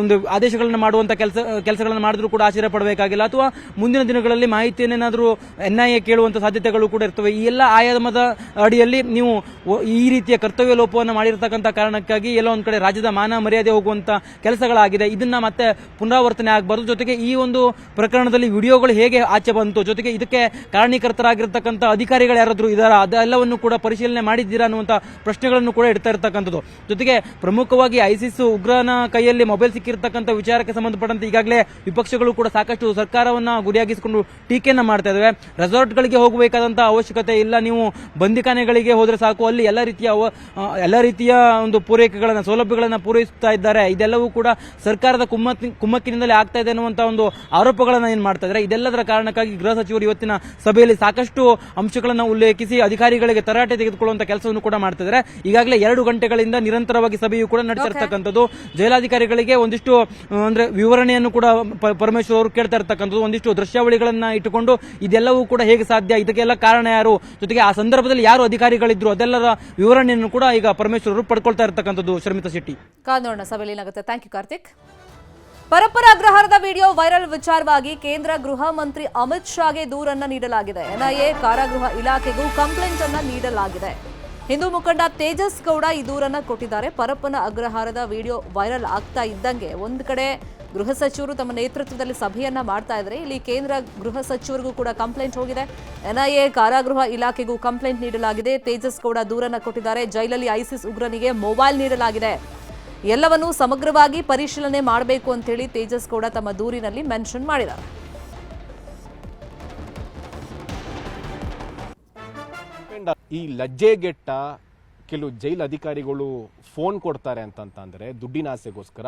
S3: ಒಂದು ಆದೇಶಗಳನ್ನು ಮಾಡುವಂಥ ಕೆಲಸ, ಕೆಲಸಗಳನ್ನು ಮಾಡಿದ್ರು ಕೂಡ ಆಶ್ಚರ್ಯ ಪಡಬೇಕಾಗಿಲ್ಲ. ಅಥವಾ ಮುಂದಿನ ದಿನಗಳಲ್ಲಿ ಮಾಹಿತಿಯನ್ನೇನಾದರೂ ಎನ್ಯಾಯ ಕೇಳುವಂಥ ಸಾಧ್ಯತೆಗಳು ಕೂಡ ಇರ್ತವೆ. ಈ ಎಲ್ಲ ಆಯಾಮದ ಅಡಿಯಲ್ಲಿ ನೀವು ಈ ರೀತಿಯ ಕರ್ತವ್ಯ ಲೋಪವನ್ನು ಮಾಡಿರ್ತಕ್ಕಂಥ ಕಾರಣಕ್ಕಾಗಿ ಎಲ್ಲ ಒಂದು ಕಡೆ ರಾಜ್ಯದ ಮಾನ ಮರ್ಯಾದೆ ಹೋಗುವಂಥ ಕೆಲಸಗಳಾಗಿದೆ. ಇದನ್ನು ಮತ್ತೆ ಪುನರಾವರ್ತನೆ ಆಗಬಾರ್ದು. ಜೊತೆಗೆ ಈ ಒಂದು ಪ್ರಕರಣದಲ್ಲಿ ವಿಡಿಯೋಗಳು ಹೇಗೆ ಆಚೆ ಬಂತು, ಜೊತೆಗೆ ಇದಕ್ಕೆ ಕಾರಣೀಕರ್ತರಾಗಿರ್ತಕ್ಕಂಥ ಅಧಿಕಾರಿಗಳು ಯಾರಾದರೂ ಇದರ, ಅದೆಲ್ಲವನ್ನು ಕೂಡ ಪರಿಶೀಲನೆ ಮಾಡಿದ್ದೀರಾ ಅನ್ನುವಂಥ ಪ್ರಶ್ನೆಗಳನ್ನು ಕೂಡ ಇಡ್ತಾ ಇರ್ತಕ್ಕಂಥದ್ದು. ಜೊತೆಗೆ ಪ್ರಮುಖವಾಗಿ ಐಸಿಸ್ ಉಗ್ರನ ಕೈಯಲ್ಲಿ ಮೊಬೈಲ್ ಸಿಕ್ಕಿರ್ತಕ್ಕಂಥ ವಿಚಾರಕ್ಕೆ ಸಂಬಂಧಪಟ್ಟಂತೆ ಈಗಾಗಲೇ ವಿಪಕ್ಷಗಳು ಕೂಡ ಸಾಕಷ್ಟು ಸರ್ಕಾರವನ್ನ ಗುರಿಯಾಗಿಸಿಕೊಂಡು ಟೀಕೆಯನ್ನ ಮಾಡ್ತಾ ಇದಾವೆ. ರೆಸಾರ್ಟ್ಗಳಿಗೆ ಹೋಗಬೇಕಾದಂತಹ ಅವಶ್ಯಕತೆ ಇಲ್ಲ. ನೀವು ಬಂದಿಖಾನೆಗಳಿಗೆ ಹೋದ್ರೆ ಸಾಕು. ಅಲ್ಲಿ ಎಲ್ಲ ರೀತಿಯ ಎಲ್ಲ ರೀತಿಯ ಒಂದು ಪೂರೈಕೆಗಳನ್ನ, ಸೌಲಭ್ಯಗಳನ್ನ ಪೂರೈಸುತ್ತಾ ಇದ್ದಾರೆ. ಇದೆಲ್ಲವೂ ಕೂಡ ಸರ್ಕಾರದ ಕುಮ್ಮತ್ ಕುಮ್ಮಕ್ಕಿನಿಂದಲೇ ಆಗ್ತಾ ಇದೆ ಅನ್ನುವಂತಹ ಒಂದು ಆರೋಪಗಳನ್ನ ಏನ್ ಮಾಡ್ತಾ ಇದ್ದಾರೆ ಇದೆಲ್ಲದರ ಕಾರಣಕ್ಕಾಗಿ ಗೃಹ ಸಚಿವರು ಇವತ್ತಿನ ಸಭೆಯಲ್ಲಿ ಸಾಕಷ್ಟು ಅಂಶಗಳನ್ನ ಉಲ್ಲೇಖಿಸಿ ಅಧಿಕಾರಿಗಳಿಗೆ ತರಾಟೆ ತೆಗೆದುಕೊಳ್ಳುವಂತಹ ಕೆಲಸವನ್ನು ಕೂಡ ಮಾಡ್ತಾ ಇದ್ದಾರೆ ಈಗಾಗಲೇ ಎರಡು ಗಂಟೆಗಳಿಂದ ನಿರಂತರವಾಗಿ ಸಭೆಯು ಕೂಡ ಇರ್ತಕ್ಕಂಥದ್ದು. ಜೈಲಾಧಿಕಾರಿಗಳಿಗೆ ಒಂದಿಷ್ಟು ಅಂದ್ರೆ ವಿವರಣೆಯನ್ನು ಕೂಡ ಪರಮೇಶ್ವರ್ ಅವರು ಕೇಳ್ತಾ ಇರ್ತಕ್ಕಂಥದ್ದು. ಒಂದಿಷ್ಟು ದೃಶ್ಯಾವಳಿಗಳನ್ನ ಇಟ್ಟುಕೊಂಡು ಇದೆಲ್ಲವೂ ಕೂಡ ಹೇಗೆ ಸಾಧ್ಯ ಇದಕ್ಕೆಲ್ಲ ಕಾರಣ ಯಾರು? ಜೊತೆಗೆ ಆ ಸಂದರ್ಭದಲ್ಲಿ ಯಾರು ಅಧಿಕಾರಿಗಳಿದ್ರು? ಅದೆಲ್ಲರ ವಿವರಣೆಯನ್ನು ಕೂಡ ಈಗ ಪರಮೇಶ್ವರ್ ಅವರು ಪಡ್ಕೊಳ್ತಾ ಇರ್ತಕ್ಕಂಥದ್ದು ಶರ್ಮಿತಾ ಶೆಟ್ಟಿ.
S1: ನೋಡೋಣ ಸಭೆಯಲ್ಲಿ ಏನಾಗುತ್ತೆ? Thank you Karthik. ಪರಪರ ಅಗ್ರಹಾರದ ವಿಡಿಯೋ ವೈರಲ್ ವಿಚಾರವಾಗಿ ಕೇಂದ್ರ ಗೃಹ ಮಂತ್ರಿ ಅಮಿತ್ ಶಾಗೆ ದೂರನ್ನ ನೀಡಲಾಗಿದೆ. ಎನ್ಐಎ ಕಾರಾಗೃಹ ಇಲಾಖೆಗೂ ಕಂಪ್ಲೇಂಟ್ ಅನ್ನ ನೀಡಲಾಗಿದೆ. ಹಿಂದೂ ಮುಖಂಡ ತೇಜಸ್ ಗೌಡ ಈ ದೂರನ್ನ ಕೊಟ್ಟಿದ್ದಾರೆ. ಪರಪ್ಪನ ಅಗ್ರಹಾರದ ವಿಡಿಯೋ ವೈರಲ್ ಆಗ್ತಾ ಇದ್ದಂಗೆ ಒಂದು ಕಡೆ ಗೃಹ ಸಚಿವರು ತಮ್ಮ ನೇತೃತ್ವದಲ್ಲಿ ಸಭೆಯನ್ನ ಮಾಡ್ತಾ ಇದ್ದಾರೆ. ಇಲ್ಲಿ ಕೇಂದ್ರ ಗೃಹ ಸಚಿವರಿಗೂ ಕೂಡ ಕಂಪ್ಲೇಂಟ್ ಹೋಗಿದೆ. ಎನ್ಐಎ ಕಾರಾಗೃಹ ಇಲಾಖೆಗೂ ಕಂಪ್ಲೇಂಟ್ ನೀಡಲಾಗಿದೆ. ತೇಜಸ್ ಗೌಡ ದೂರನ್ನ ಕೊಟ್ಟಿದ್ದಾರೆ. ಜೈಲಲ್ಲಿ ಐಸಿಸ್ ಉಗ್ರನಿಗೆ ಮೊಬೈಲ್ ನೀಡಲಾಗಿದೆ. ಎಲ್ಲವನ್ನೂ ಸಮಗ್ರವಾಗಿ ಪರಿಶೀಲನೆ ಮಾಡಬೇಕು ಅಂತೇಳಿ ತೇಜಸ್ ಗೌಡ ತಮ್ಮ ದೂರಿನಲ್ಲಿ ಮೆನ್ಷನ್ ಮಾಡಿದ್ದಾರೆ.
S4: ಈ ಲಜ್ಜೆಗೆಟ್ಟ ಕೆಲವು ಜೈಲ್ ಅಧಿಕಾರಿಗಳು ಫೋನ್ ಕೊಡ್ತಾರೆ ಅಂತಂತಂದರೆ ದುಡ್ಡಿನ ಆಸೆಗೋಸ್ಕರ,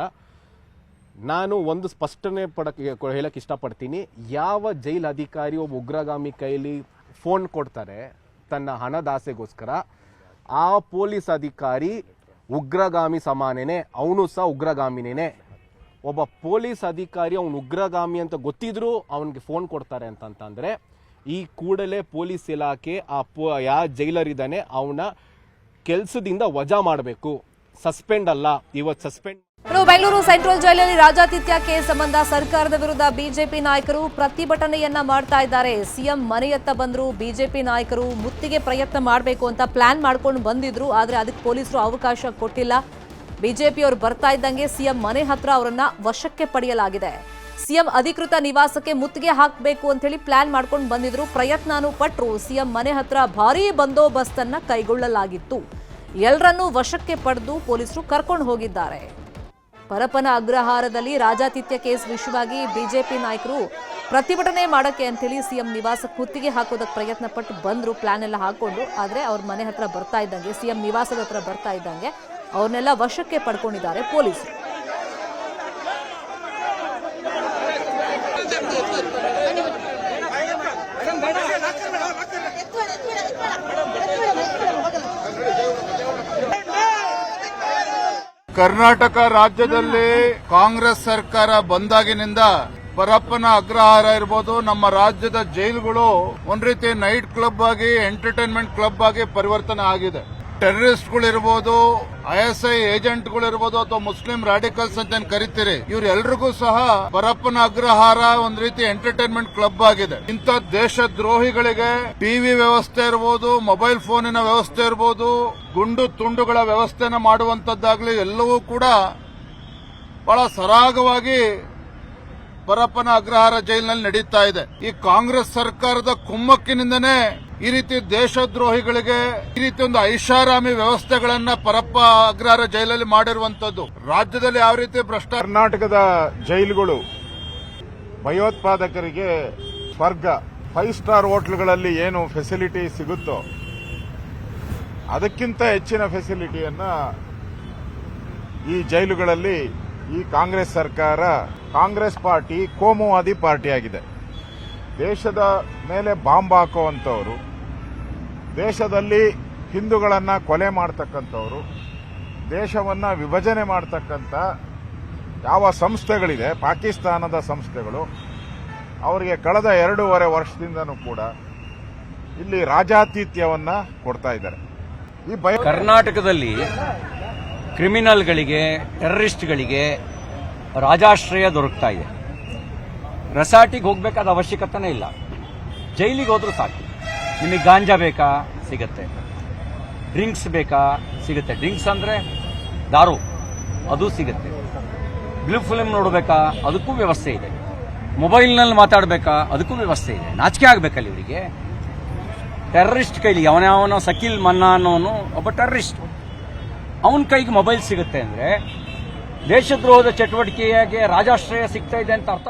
S4: ನಾನು ಒಂದು ಸ್ಪಷ್ಟನೆ ಪಡಕ್ಕೆ ಹೇಳಕ್ಕೆ ಇಷ್ಟಪಡ್ತೀನಿ. ಯಾವ ಜೈಲ್ ಅಧಿಕಾರಿ ಒಬ್ಬ ಉಗ್ರಗಾಮಿ ಕೈಲಿ ಫೋನ್ ಕೊಡ್ತಾರೆ ತನ್ನ ಹಣದ ಆಸೆಗೋಸ್ಕರ, ಆ ಪೊಲೀಸ್ ಅಧಿಕಾರಿ ಉಗ್ರಗಾಮಿ ಸಮಾನೇನೆ, ಅವನು ಸಹ ಉಗ್ರಗಾಮಿನೇನೆ. ಒಬ್ಬ ಪೊಲೀಸ್ ಅಧಿಕಾರಿ ಅವನು ಉಗ್ರಗಾಮಿ ಅಂತ ಗೊತ್ತಿದ್ರು ಅವನಿಗೆ ಫೋನ್ ಕೊಡ್ತಾರೆ ಅಂತಂತಂದ್ರೆ ಈ ಕೂಡಲೇ ಪೊಲೀಸ್ ಇಲಾಖೆ ಆ ಯಾ ಯಾವ ಜೈಲರ್ ಇದ್ದಾನೆ ಅವನ ಕೆಲಸದಿಂದ ವಜಾ ಮಾಡಬೇಕು. ಸಸ್ಪೆಂಡ್ ಅಲ್ಲ. ಇವತ್ತು ಸಸ್ಪೆಂಡ್
S1: ಬೆಂಗಳೂರು ಸೆಂಟ್ರಲ್ ಜೈಲಲ್ಲಿ ರಾಜಾತಿಥ್ಯ ಕೇಸ್ ಸಂಬಂಧ ಸರ್ಕಾರದ ವಿರುದ್ಧ ಬಿಜೆಪಿ ನಾಯಕರು ಪ್ರತಿಭಟನೆಯನ್ನ ಮಾಡ್ತಾ ಇದ್ದಾರೆ. ಸಿಎಂ ಮನೆಯತ್ತ ಬಂದ್ರು ಬಿಜೆಪಿ ನಾಯಕರು ಮುತ್ತಿಗೆ ಪ್ರಯತ್ನ ಮಾಡಬೇಕು ಅಂತ ಪ್ಲಾನ್ ಮಾಡ್ಕೊಂಡು ಬಂದಿದ್ರು. ಆದ್ರೆ ಅದಕ್ಕೆ ಪೊಲೀಸರು ಅವಕಾಶ ಕೊಟ್ಟಿಲ್ಲ. ಬಿಜೆಪಿಯವರು ಬರ್ತಾ ಇದ್ದಂಗೆ ಸಿಎಂ ಮನೆ ಹತ್ರ ಅವರನ್ನ ವಶಕ್ಕೆ ಪಡೆಯಲಾಗಿದೆ. ಸಿಎಂ ಅಧಿಕೃತ ನಿವಾಸಕ್ಕೆ ಮುತ್ತಿಗೆ ಹಾಕಬೇಕು ಅಂತ ಹೇಳಿ ಪ್ಲಾನ್ ಮಾಡ್ಕೊಂಡು ಬಂದಿದ್ರು. ಪ್ರಯತ್ನನೂ ಪಟ್ರು. ಸಿಎಂ ಮನೆ ಹತ್ರ ಭಾರೀ ಬಂದೋಬಸ್ತ್ ಅನ್ನ ಕೈಗೊಳ್ಳಲಾಗಿತ್ತು. ಎಲ್ಲರನ್ನೂ ವಶಕ್ಕೆ ಪಡೆದು ಪೊಲೀಸರು ಕರ್ಕೊಂಡು ಹೋಗಿದ್ದಾರೆ. ಪರಪನ ಅಗ್ರಹಾರದಲ್ಲಿ ರಾಜಾತಿಥ್ಯ ಕೇಸ್ ವಿಷಯವಾಗಿ ಬಿಜೆಪಿ ನಾಯಕರು ಪ್ರತಿಭಟನೆ ಮಾಡಕ್ಕೆ ಅಂತೇಳಿ ಸಿಎಂ ನಿವಾಸಕ್ಕೆ ಮುತ್ತಿಗೆ ಹಾಕೋದಕ್ಕೆ ಪ್ರಯತ್ನ ಪಟ್ಟು ಬಂದ್ರು. ಪ್ಲಾನ್ ಎಲ್ಲ ಹಾಕೊಂಡು ಆದ್ರೆ ಅವ್ರ ಮನೆ ಹತ್ರ ಬರ್ತಾ ಇದ್ದಂಗೆ, ಸಿಎಂ ನಿವಾಸದ ಹತ್ರ ಬರ್ತಾ ಇದ್ದಂಗೆ, ಅವ್ರನ್ನೆಲ್ಲ ವಶಕ್ಕೆ ಪಡ್ಕೊಂಡಿದ್ದಾರೆ ಪೊಲೀಸರು.
S5: ಕರ್ನಾಟಕ ರಾಜ್ಯದಲ್ಲಿ ಕಾಂಗ್ರೆಸ್ ಸರ್ಕಾರ ಬಂದಾಗಿನಿಂದ ಪರಪ್ಪನ ಅಗ್ರಹಾರ ಇರ್ಬೋದು. ನಮ್ಮ ರಾಜ್ಯದ ಜೈಲುಗಳು ಒಂದ್ ರೀತಿ ನೈಟ್ ಕ್ಲಬ್ ಆಗಿ, ಎಂಟರ್ಟೈನ್ಮೆಂಟ್ ಕ್ಲಬ್ ಆಗಿ ಪರಿವರ್ತನೆ ಆಗಿದೆ. ಟೆರರಿಸ್ಟ್ಗಳಿರ್ಬೋದು ಐಎಸ್ಐ ಏಜೆಂಟ್ಗಳಿರ್ಬೋದು ಅಥವಾ ಮುಸ್ಲಿಂ ರಾಡಿಕಲ್ಸ್ ಅಂತ ಕರಿತೀರಿ, ಇವ್ರೆಲ್ರಿಗೂ ಸಹ ಪರಪ್ಪನ ಅಗ್ರಹಾರ ಒಂದ್ ರೀತಿ ಎಂಟರ್ಟೈನ್ಮೆಂಟ್ ಕ್ಲಬ್ ಆಗಿದೆ. ಇಂಥ ದೇಶದ್ರೋಹಿಗಳಿಗೆ ಟಿವಿ ವ್ಯವಸ್ಥೆ ಇರ್ಬೋದು, ಮೊಬೈಲ್ ಫೋನಿನ ವ್ಯವಸ್ಥೆ ಇರ್ಬೋದು, ಗುಂಡು ತುಂಡುಗಳ ವ್ಯವಸ್ಥೆನ ಮಾಡುವಂತದ್ದಾಗ್ಲಿ ಎಲ್ಲವೂ ಕೂಡ ಬಹಳ ಸರಾಗವಾಗಿ ಪರಪ್ಪನ ಅಗ್ರಹಾರ ಜೈಲಿನಲ್ಲಿ ನಡೀತಾ ಇದೆ. ಈ ಕಾಂಗ್ರೆಸ್ ಸರ್ಕಾರದ ಕುಮ್ಮಕ್ಕಿನಿಂದನೇ ಈ ರೀತಿ ದೇಶದ್ರೋಹಿಗಳಿಗೆ ಈ ರೀತಿ ಒಂದು ಐಷಾರಾಮಿ ವ್ಯವಸ್ಥೆಗಳನ್ನ ಪರಪ್ಪ ಅಗ್ರಹಾರ ಜೈಲಲ್ಲಿ ಮಾಡಿರುವಂತದ್ದು ರಾಜ್ಯದಲ್ಲಿ ಯಾವ ರೀತಿ ಭ್ರಷ್ಟ
S6: ಕರ್ನಾಟಕದ ಜೈಲುಗಳು ಭಯೋತ್ಪಾದಕರಿಗೆ ಸ್ವರ್ಗ, ಫೈವ್ ಸ್ಟಾರ್ ಹೋಟ್ಲ್ಗಳಲ್ಲಿ ಏನು ಫೆಸಿಲಿಟಿ ಸಿಗುತ್ತೋ ಅದಕ್ಕಿಂತ ಹೆಚ್ಚಿನ ಫೆಸಿಲಿಟಿಯನ್ನ ಈ ಜೈಲುಗಳಲ್ಲಿ ಈ ಕಾಂಗ್ರೆಸ್ ಸರ್ಕಾರ, ಕಾಂಗ್ರೆಸ್ ಪಾರ್ಟಿ ಕೋಮುವಾದಿ ಪಾರ್ಟಿ ಆಗಿದೆ ದೇಶದ ಮೇಲೆ ಬಾಂಬ್ ಹಾಕುವಂಥವರು, ದೇಶದಲ್ಲಿ ಹಿಂದೂಗಳನ್ನು ಕೊಲೆ ಮಾಡ್ತಕ್ಕಂಥವ್ರು, ದೇಶವನ್ನು ವಿಭಜನೆ ಮಾಡ್ತಕ್ಕಂಥ ಯಾವ ಸಂಸ್ಥೆಗಳಿದೆ, ಪಾಕಿಸ್ತಾನದ ಸಂಸ್ಥೆಗಳು, ಅವರಿಗೆ ಕಳೆದ ಎರಡೂವರೆ ವರ್ಷದಿಂದನೂ ಕೂಡ ಇಲ್ಲಿ ರಾಜಾತಿಥ್ಯವನ್ನು ಕೊಡ್ತಾ ಇದ್ದಾರೆ. ಈ ಭಯ
S7: ಕರ್ನಾಟಕದಲ್ಲಿ ಕ್ರಿಮಿನಲ್ಗಳಿಗೆ, ಟೆರರಿಸ್ಟ್ಗಳಿಗೆ ರಾಜಾಶ್ರಯ ದೊರಕ್ತಾ ಇದೆ. ರೆಸಾರ್ಟಿಗೆ ಹೋಗಬೇಕಾದ ಅವಶ್ಯಕತೆನೇ ಇಲ್ಲ. ಜೈಲಿಗೆ ಹೋದರೂ ಸಾಕು. ನಿಮಗೆ ಗಾಂಜಾ ಬೇಕಾ? ಸಿಗತ್ತೆ. ಡ್ರಿಂಕ್ಸ್ ಬೇಕಾ? ಸಿಗುತ್ತೆ. ಡ್ರಿಂಕ್ಸ್ ಅಂದರೆ ದಾರು. ಅದು ಸಿಗುತ್ತೆ. ಬ್ಲೂ ಫಿಲ್ಮ್ ನೋಡಬೇಕಾ? ಅದಕ್ಕೂ ವ್ಯವಸ್ಥೆ ಇದೆ. ಮೊಬೈಲ್ನಲ್ಲಿ ಮಾತಾಡಬೇಕಾ? ಅದಕ್ಕೂ ವ್ಯವಸ್ಥೆ ಇದೆ. ನಾಚಿಕೆ ಆಗಬೇಕಲ್ಲ ಇವರಿಗೆ. ಟೆರರಿಸ್ಟ್ ಕೈಲಿ ಅವನ್ಯಾವನೋ ಸಕೀಲ್ ಮನ್ನಾ ಅನ್ನೋನು ಒಬ್ಬ ಟೆರರಿಸ್ಟ್. ಅವನ ಕೈಗೆ ಮೊಬೈಲ್ ಸಿಗುತ್ತೆ ಅಂದರೆ ದೇಶದ್ರೋಹದ ಚಟುವಟಿಕೆಯಾಗಿ ರಾಜಾಶ್ರಯ ಸಿಗ್ತಾ ಇದೆ ಅಂತ ಅರ್ಥ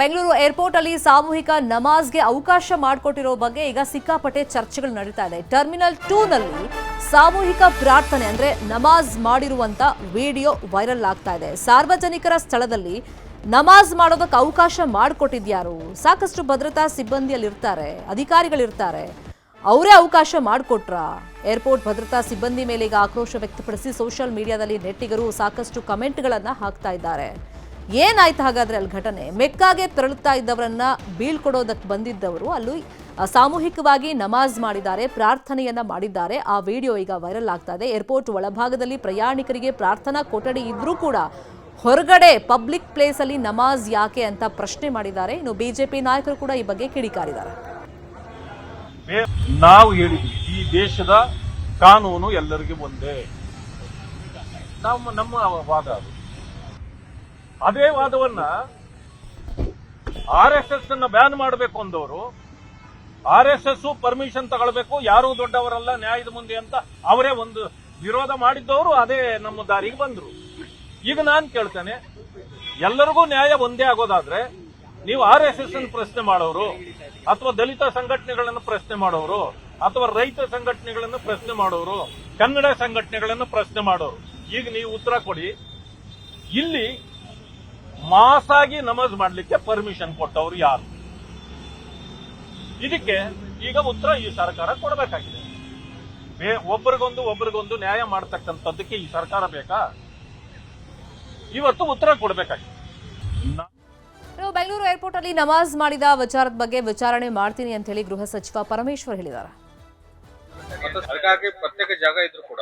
S1: ಬೆಂಗಳೂರು ಏರ್ಪೋರ್ಟ್ ಅಲ್ಲಿ ಸಾಮೂಹಿಕ ನಮಾಜ್ಗೆ ಅವಕಾಶ ಮಾಡಿಕೊಟ್ಟಿರೋ ಬಗ್ಗೆ ಈಗ ಸಿಕ್ಕಾಪಟ್ಟೆ ಚರ್ಚೆಗಳು ನಡೀತಾ ಇದೆ. ಟರ್ಮಿನಲ್ ಟೂ ನಲ್ಲಿ ಸಾಮೂಹಿಕ ಪ್ರಾರ್ಥನೆ ಅಂದ್ರೆ ನಮಾಜ್ ಮಾಡಿರುವಂತ ವಿಡಿಯೋ ವೈರಲ್ ಆಗ್ತಾ ಇದೆ. ಸಾರ್ವಜನಿಕರ ಸ್ಥಳದಲ್ಲಿ ನಮಾಜ್ ಮಾಡೋದಕ್ಕೆ ಅವಕಾಶ ಮಾಡಿಕೊಟ್ಟಿದ್ಯಾರು? ಸಾಕಷ್ಟು ಭದ್ರತಾ ಸಿಬ್ಬಂದಿಯಲ್ಲಿರ್ತಾರೆ, ಅಧಿಕಾರಿಗಳಿರ್ತಾರೆ. ಅವರೇ ಅವಕಾಶ ಮಾಡಿಕೊಟ್ರ? ಏರ್ಪೋರ್ಟ್ ಭದ್ರತಾ ಸಿಬ್ಬಂದಿ ಮೇಲೆ ಈಗ ಆಕ್ರೋಶ ವ್ಯಕ್ತಪಡಿಸಿ ಸೋಷಿಯಲ್ ಮೀಡಿಯಾದಲ್ಲಿ ನೆಟ್ಟಿಗರು ಸಾಕಷ್ಟು ಕಮೆಂಟ್ಗಳನ್ನು ಹಾಕ್ತಾ ಇದ್ದಾರೆ. ಏನಾಯ್ತು ಹಾಗಾದ್ರೆ ಅಲ್ಲಿ ಘಟನೆ? ಮೆಕ್ಕಾಗೆ ತೆರಳುತ್ತಾ ಇದ್ದವರನ್ನ ಬೀಳ್ಕೊಡೋದಕ್ಕೆ ಬಂದಿದ್ದವರು ಅಲ್ಲಿ ಸಾಮೂಹಿಕವಾಗಿ ನಮಾಜ್ ಮಾಡಿದ್ದಾರೆ, ಪ್ರಾರ್ಥನೆಯನ್ನ ಮಾಡಿದ್ದಾರೆ. ಆ ವಿಡಿಯೋ ಈಗ ವೈರಲ್ ಆಗ್ತಾ ಇದೆ. ಏರ್ಪೋರ್ಟ್ ಒಳಭಾಗದಲ್ಲಿ ಪ್ರಯಾಣಿಕರಿಗೆ ಪ್ರಾರ್ಥನಾ ಕೊಠಡಿ ಇದ್ರೂ ಕೂಡ ಹೊರಗಡೆ ಪಬ್ಲಿಕ್ ಪ್ಲೇಸ್ ಅಲ್ಲಿ ನಮಾಜ್ ಯಾಕೆ ಅಂತ ಪ್ರಶ್ನೆ ಮಾಡಿದ್ದಾರೆ. ಇನ್ನು ಬಿಜೆಪಿ ನಾಯಕರು ಕೂಡ ಈ ಬಗ್ಗೆ ಕಿಡಿಕಾರಿದ್ದಾರೆ.
S8: ನಾವು ಹೇಳಿದ್ವಿ, ಈ ದೇಶದ ಕಾನೂನು ಎಲ್ಲರಿಗೂ ಒಂದೇ. ನಮ್ಮ ವಾದ ಅದು. ಅದೇ ವಾದವನ್ನ ಆರ್ ಎಸ್ ಎಸ್ ಅನ್ನ ಬ್ಯಾನ್ ಮಾಡಬೇಕು ಅಂದವರು, ಆರ್ ಎಸ್ ಎಸ್ ಪರ್ಮಿಷನ್ ತಗೊಳ್ಬೇಕು, ಯಾರೂ ದೊಡ್ಡವರಲ್ಲ, ನ್ಯಾಯದ ಮುಂದೆ ಅಂತ ಅವರೇ ಒಂದು ವಿರೋಧ ಮಾಡಿದ್ದವರು, ಅದೇ ನಮ್ಮ ದಾರಿಗೆ ಬಂದ್ರು. ಈಗ ನಾನು ಕೇಳ್ತೇನೆ, ಎಲ್ಲರಿಗೂ ನ್ಯಾಯ ಒಂದೇ ಆಗೋದಾದ್ರೆ, ನೀವು ಆರ್ ಎಸ್ ಎಸ್ ಅನ್ನು ಪ್ರಶ್ನೆ ಮಾಡೋರು, ಅಥವಾ ದಲಿತ ಸಂಘಟನೆಗಳನ್ನು ಪ್ರಶ್ನೆ ಮಾಡೋರು, ಅಥವಾ ರೈತ ಸಂಘಟನೆಗಳನ್ನು ಪ್ರಶ್ನೆ ಮಾಡೋರು, ಕನ್ನಡ ಸಂಘಟನೆಗಳನ್ನು ಪ್ರಶ್ನೆ ಮಾಡೋರು, ಈಗ ನೀವು ಉತ್ತರ ಕೊಡಿ. ಇಲ್ಲಿ ಮಾಸಾಗಿ ನಮಾಜ್ ಮಾಡ್ಲಿಕ್ಕೆ ಪರ್ಮಿಷನ್ ಕೊಟ್ಟವರು ಯಾರು? ಇದಕ್ಕೆ ಈಗ ಉತ್ತರ ಈ ಸರ್ಕಾರ ಕೊಡಬೇಕಾಗಿದೆ. ಒಬ್ಬರಿಗೊಂದು ಒಬ್ಬರಿಗೊಂದು ಒಬ್ರಿಗೊಂದು ನ್ಯಾಯ ಮಾಡತಕ್ಕಂಥದ್ದಕ್ಕೆ ಈ ಸರ್ಕಾರ ಬೇಕಾ? ಇವತ್ತು ಉತ್ತರ ಕೊಡಬೇಕಾಗಿದೆ.
S1: ಬೆಂಗಳೂರು ಏರ್ಪೋರ್ಟ್ ಅಲ್ಲಿ ನಮಾಜ್ ಮಾಡಿದ ವಿಚಾರದ ಬಗ್ಗೆ ವಿಚಾರಣೆ ಮಾಡ್ತೀನಿ ಅಂತ ಹೇಳಿ ಗೃಹ ಸಚಿವ ಪರಮೇಶ್ವರ್ ಹೇಳಿದ್ದಾರೆ.
S9: ಸರ್ಕಾರಕ್ಕೆ ಪ್ರತ್ಯೇಕ ಜಾಗ ಇದ್ರು ಕೂಡ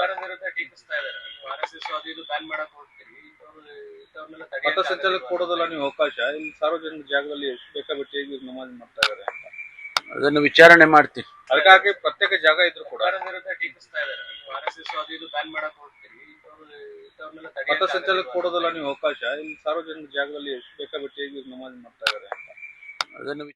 S9: ಪಥಸಂಚಲನಕ್ಕೆ ಕೊಡೋದಲ್ಲ ನೀವು ಅವಕಾಶ? ಇಲ್ಲಿ ಸಾರ್ವಜನಿಕ ಜಾಗದಲ್ಲಿ ಎಷ್ಟು ಬೇಕಾಬಿಟ್ಟು ಹೇಗೆ ನಮಾಜ್ ಮಾಡ್ತಾ ಇದಾರೆ ಅಂತ?
S7: ಅದನ್ನು ವಿಚಾರಣೆ ಮಾಡ್ತೀವಿ.
S9: ಅದಕ್ಕಾಗಿ ಪ್ರತ್ಯೇಕ ಜಾಗ ಇದ್ರು ಕೂಡ. ಪಥಸಂಚಲನಕ್ಕೆ ಕೊಡೋದಲ್ಲ ನೀವು ಅವಕಾಶ? ಇಲ್ಲಿ ಸಾರ್ವಜನಿಕ ಜಾಗದಲ್ಲಿ ಎಷ್ಟು ಬೇಕಾಬಿಟ್ಟು ಹೇಗೆ ನಮಾಜ್ ಮಾಡ್ತಾ ಇದಾರೆ ಅಂತ?
S7: ಅದನ್ನು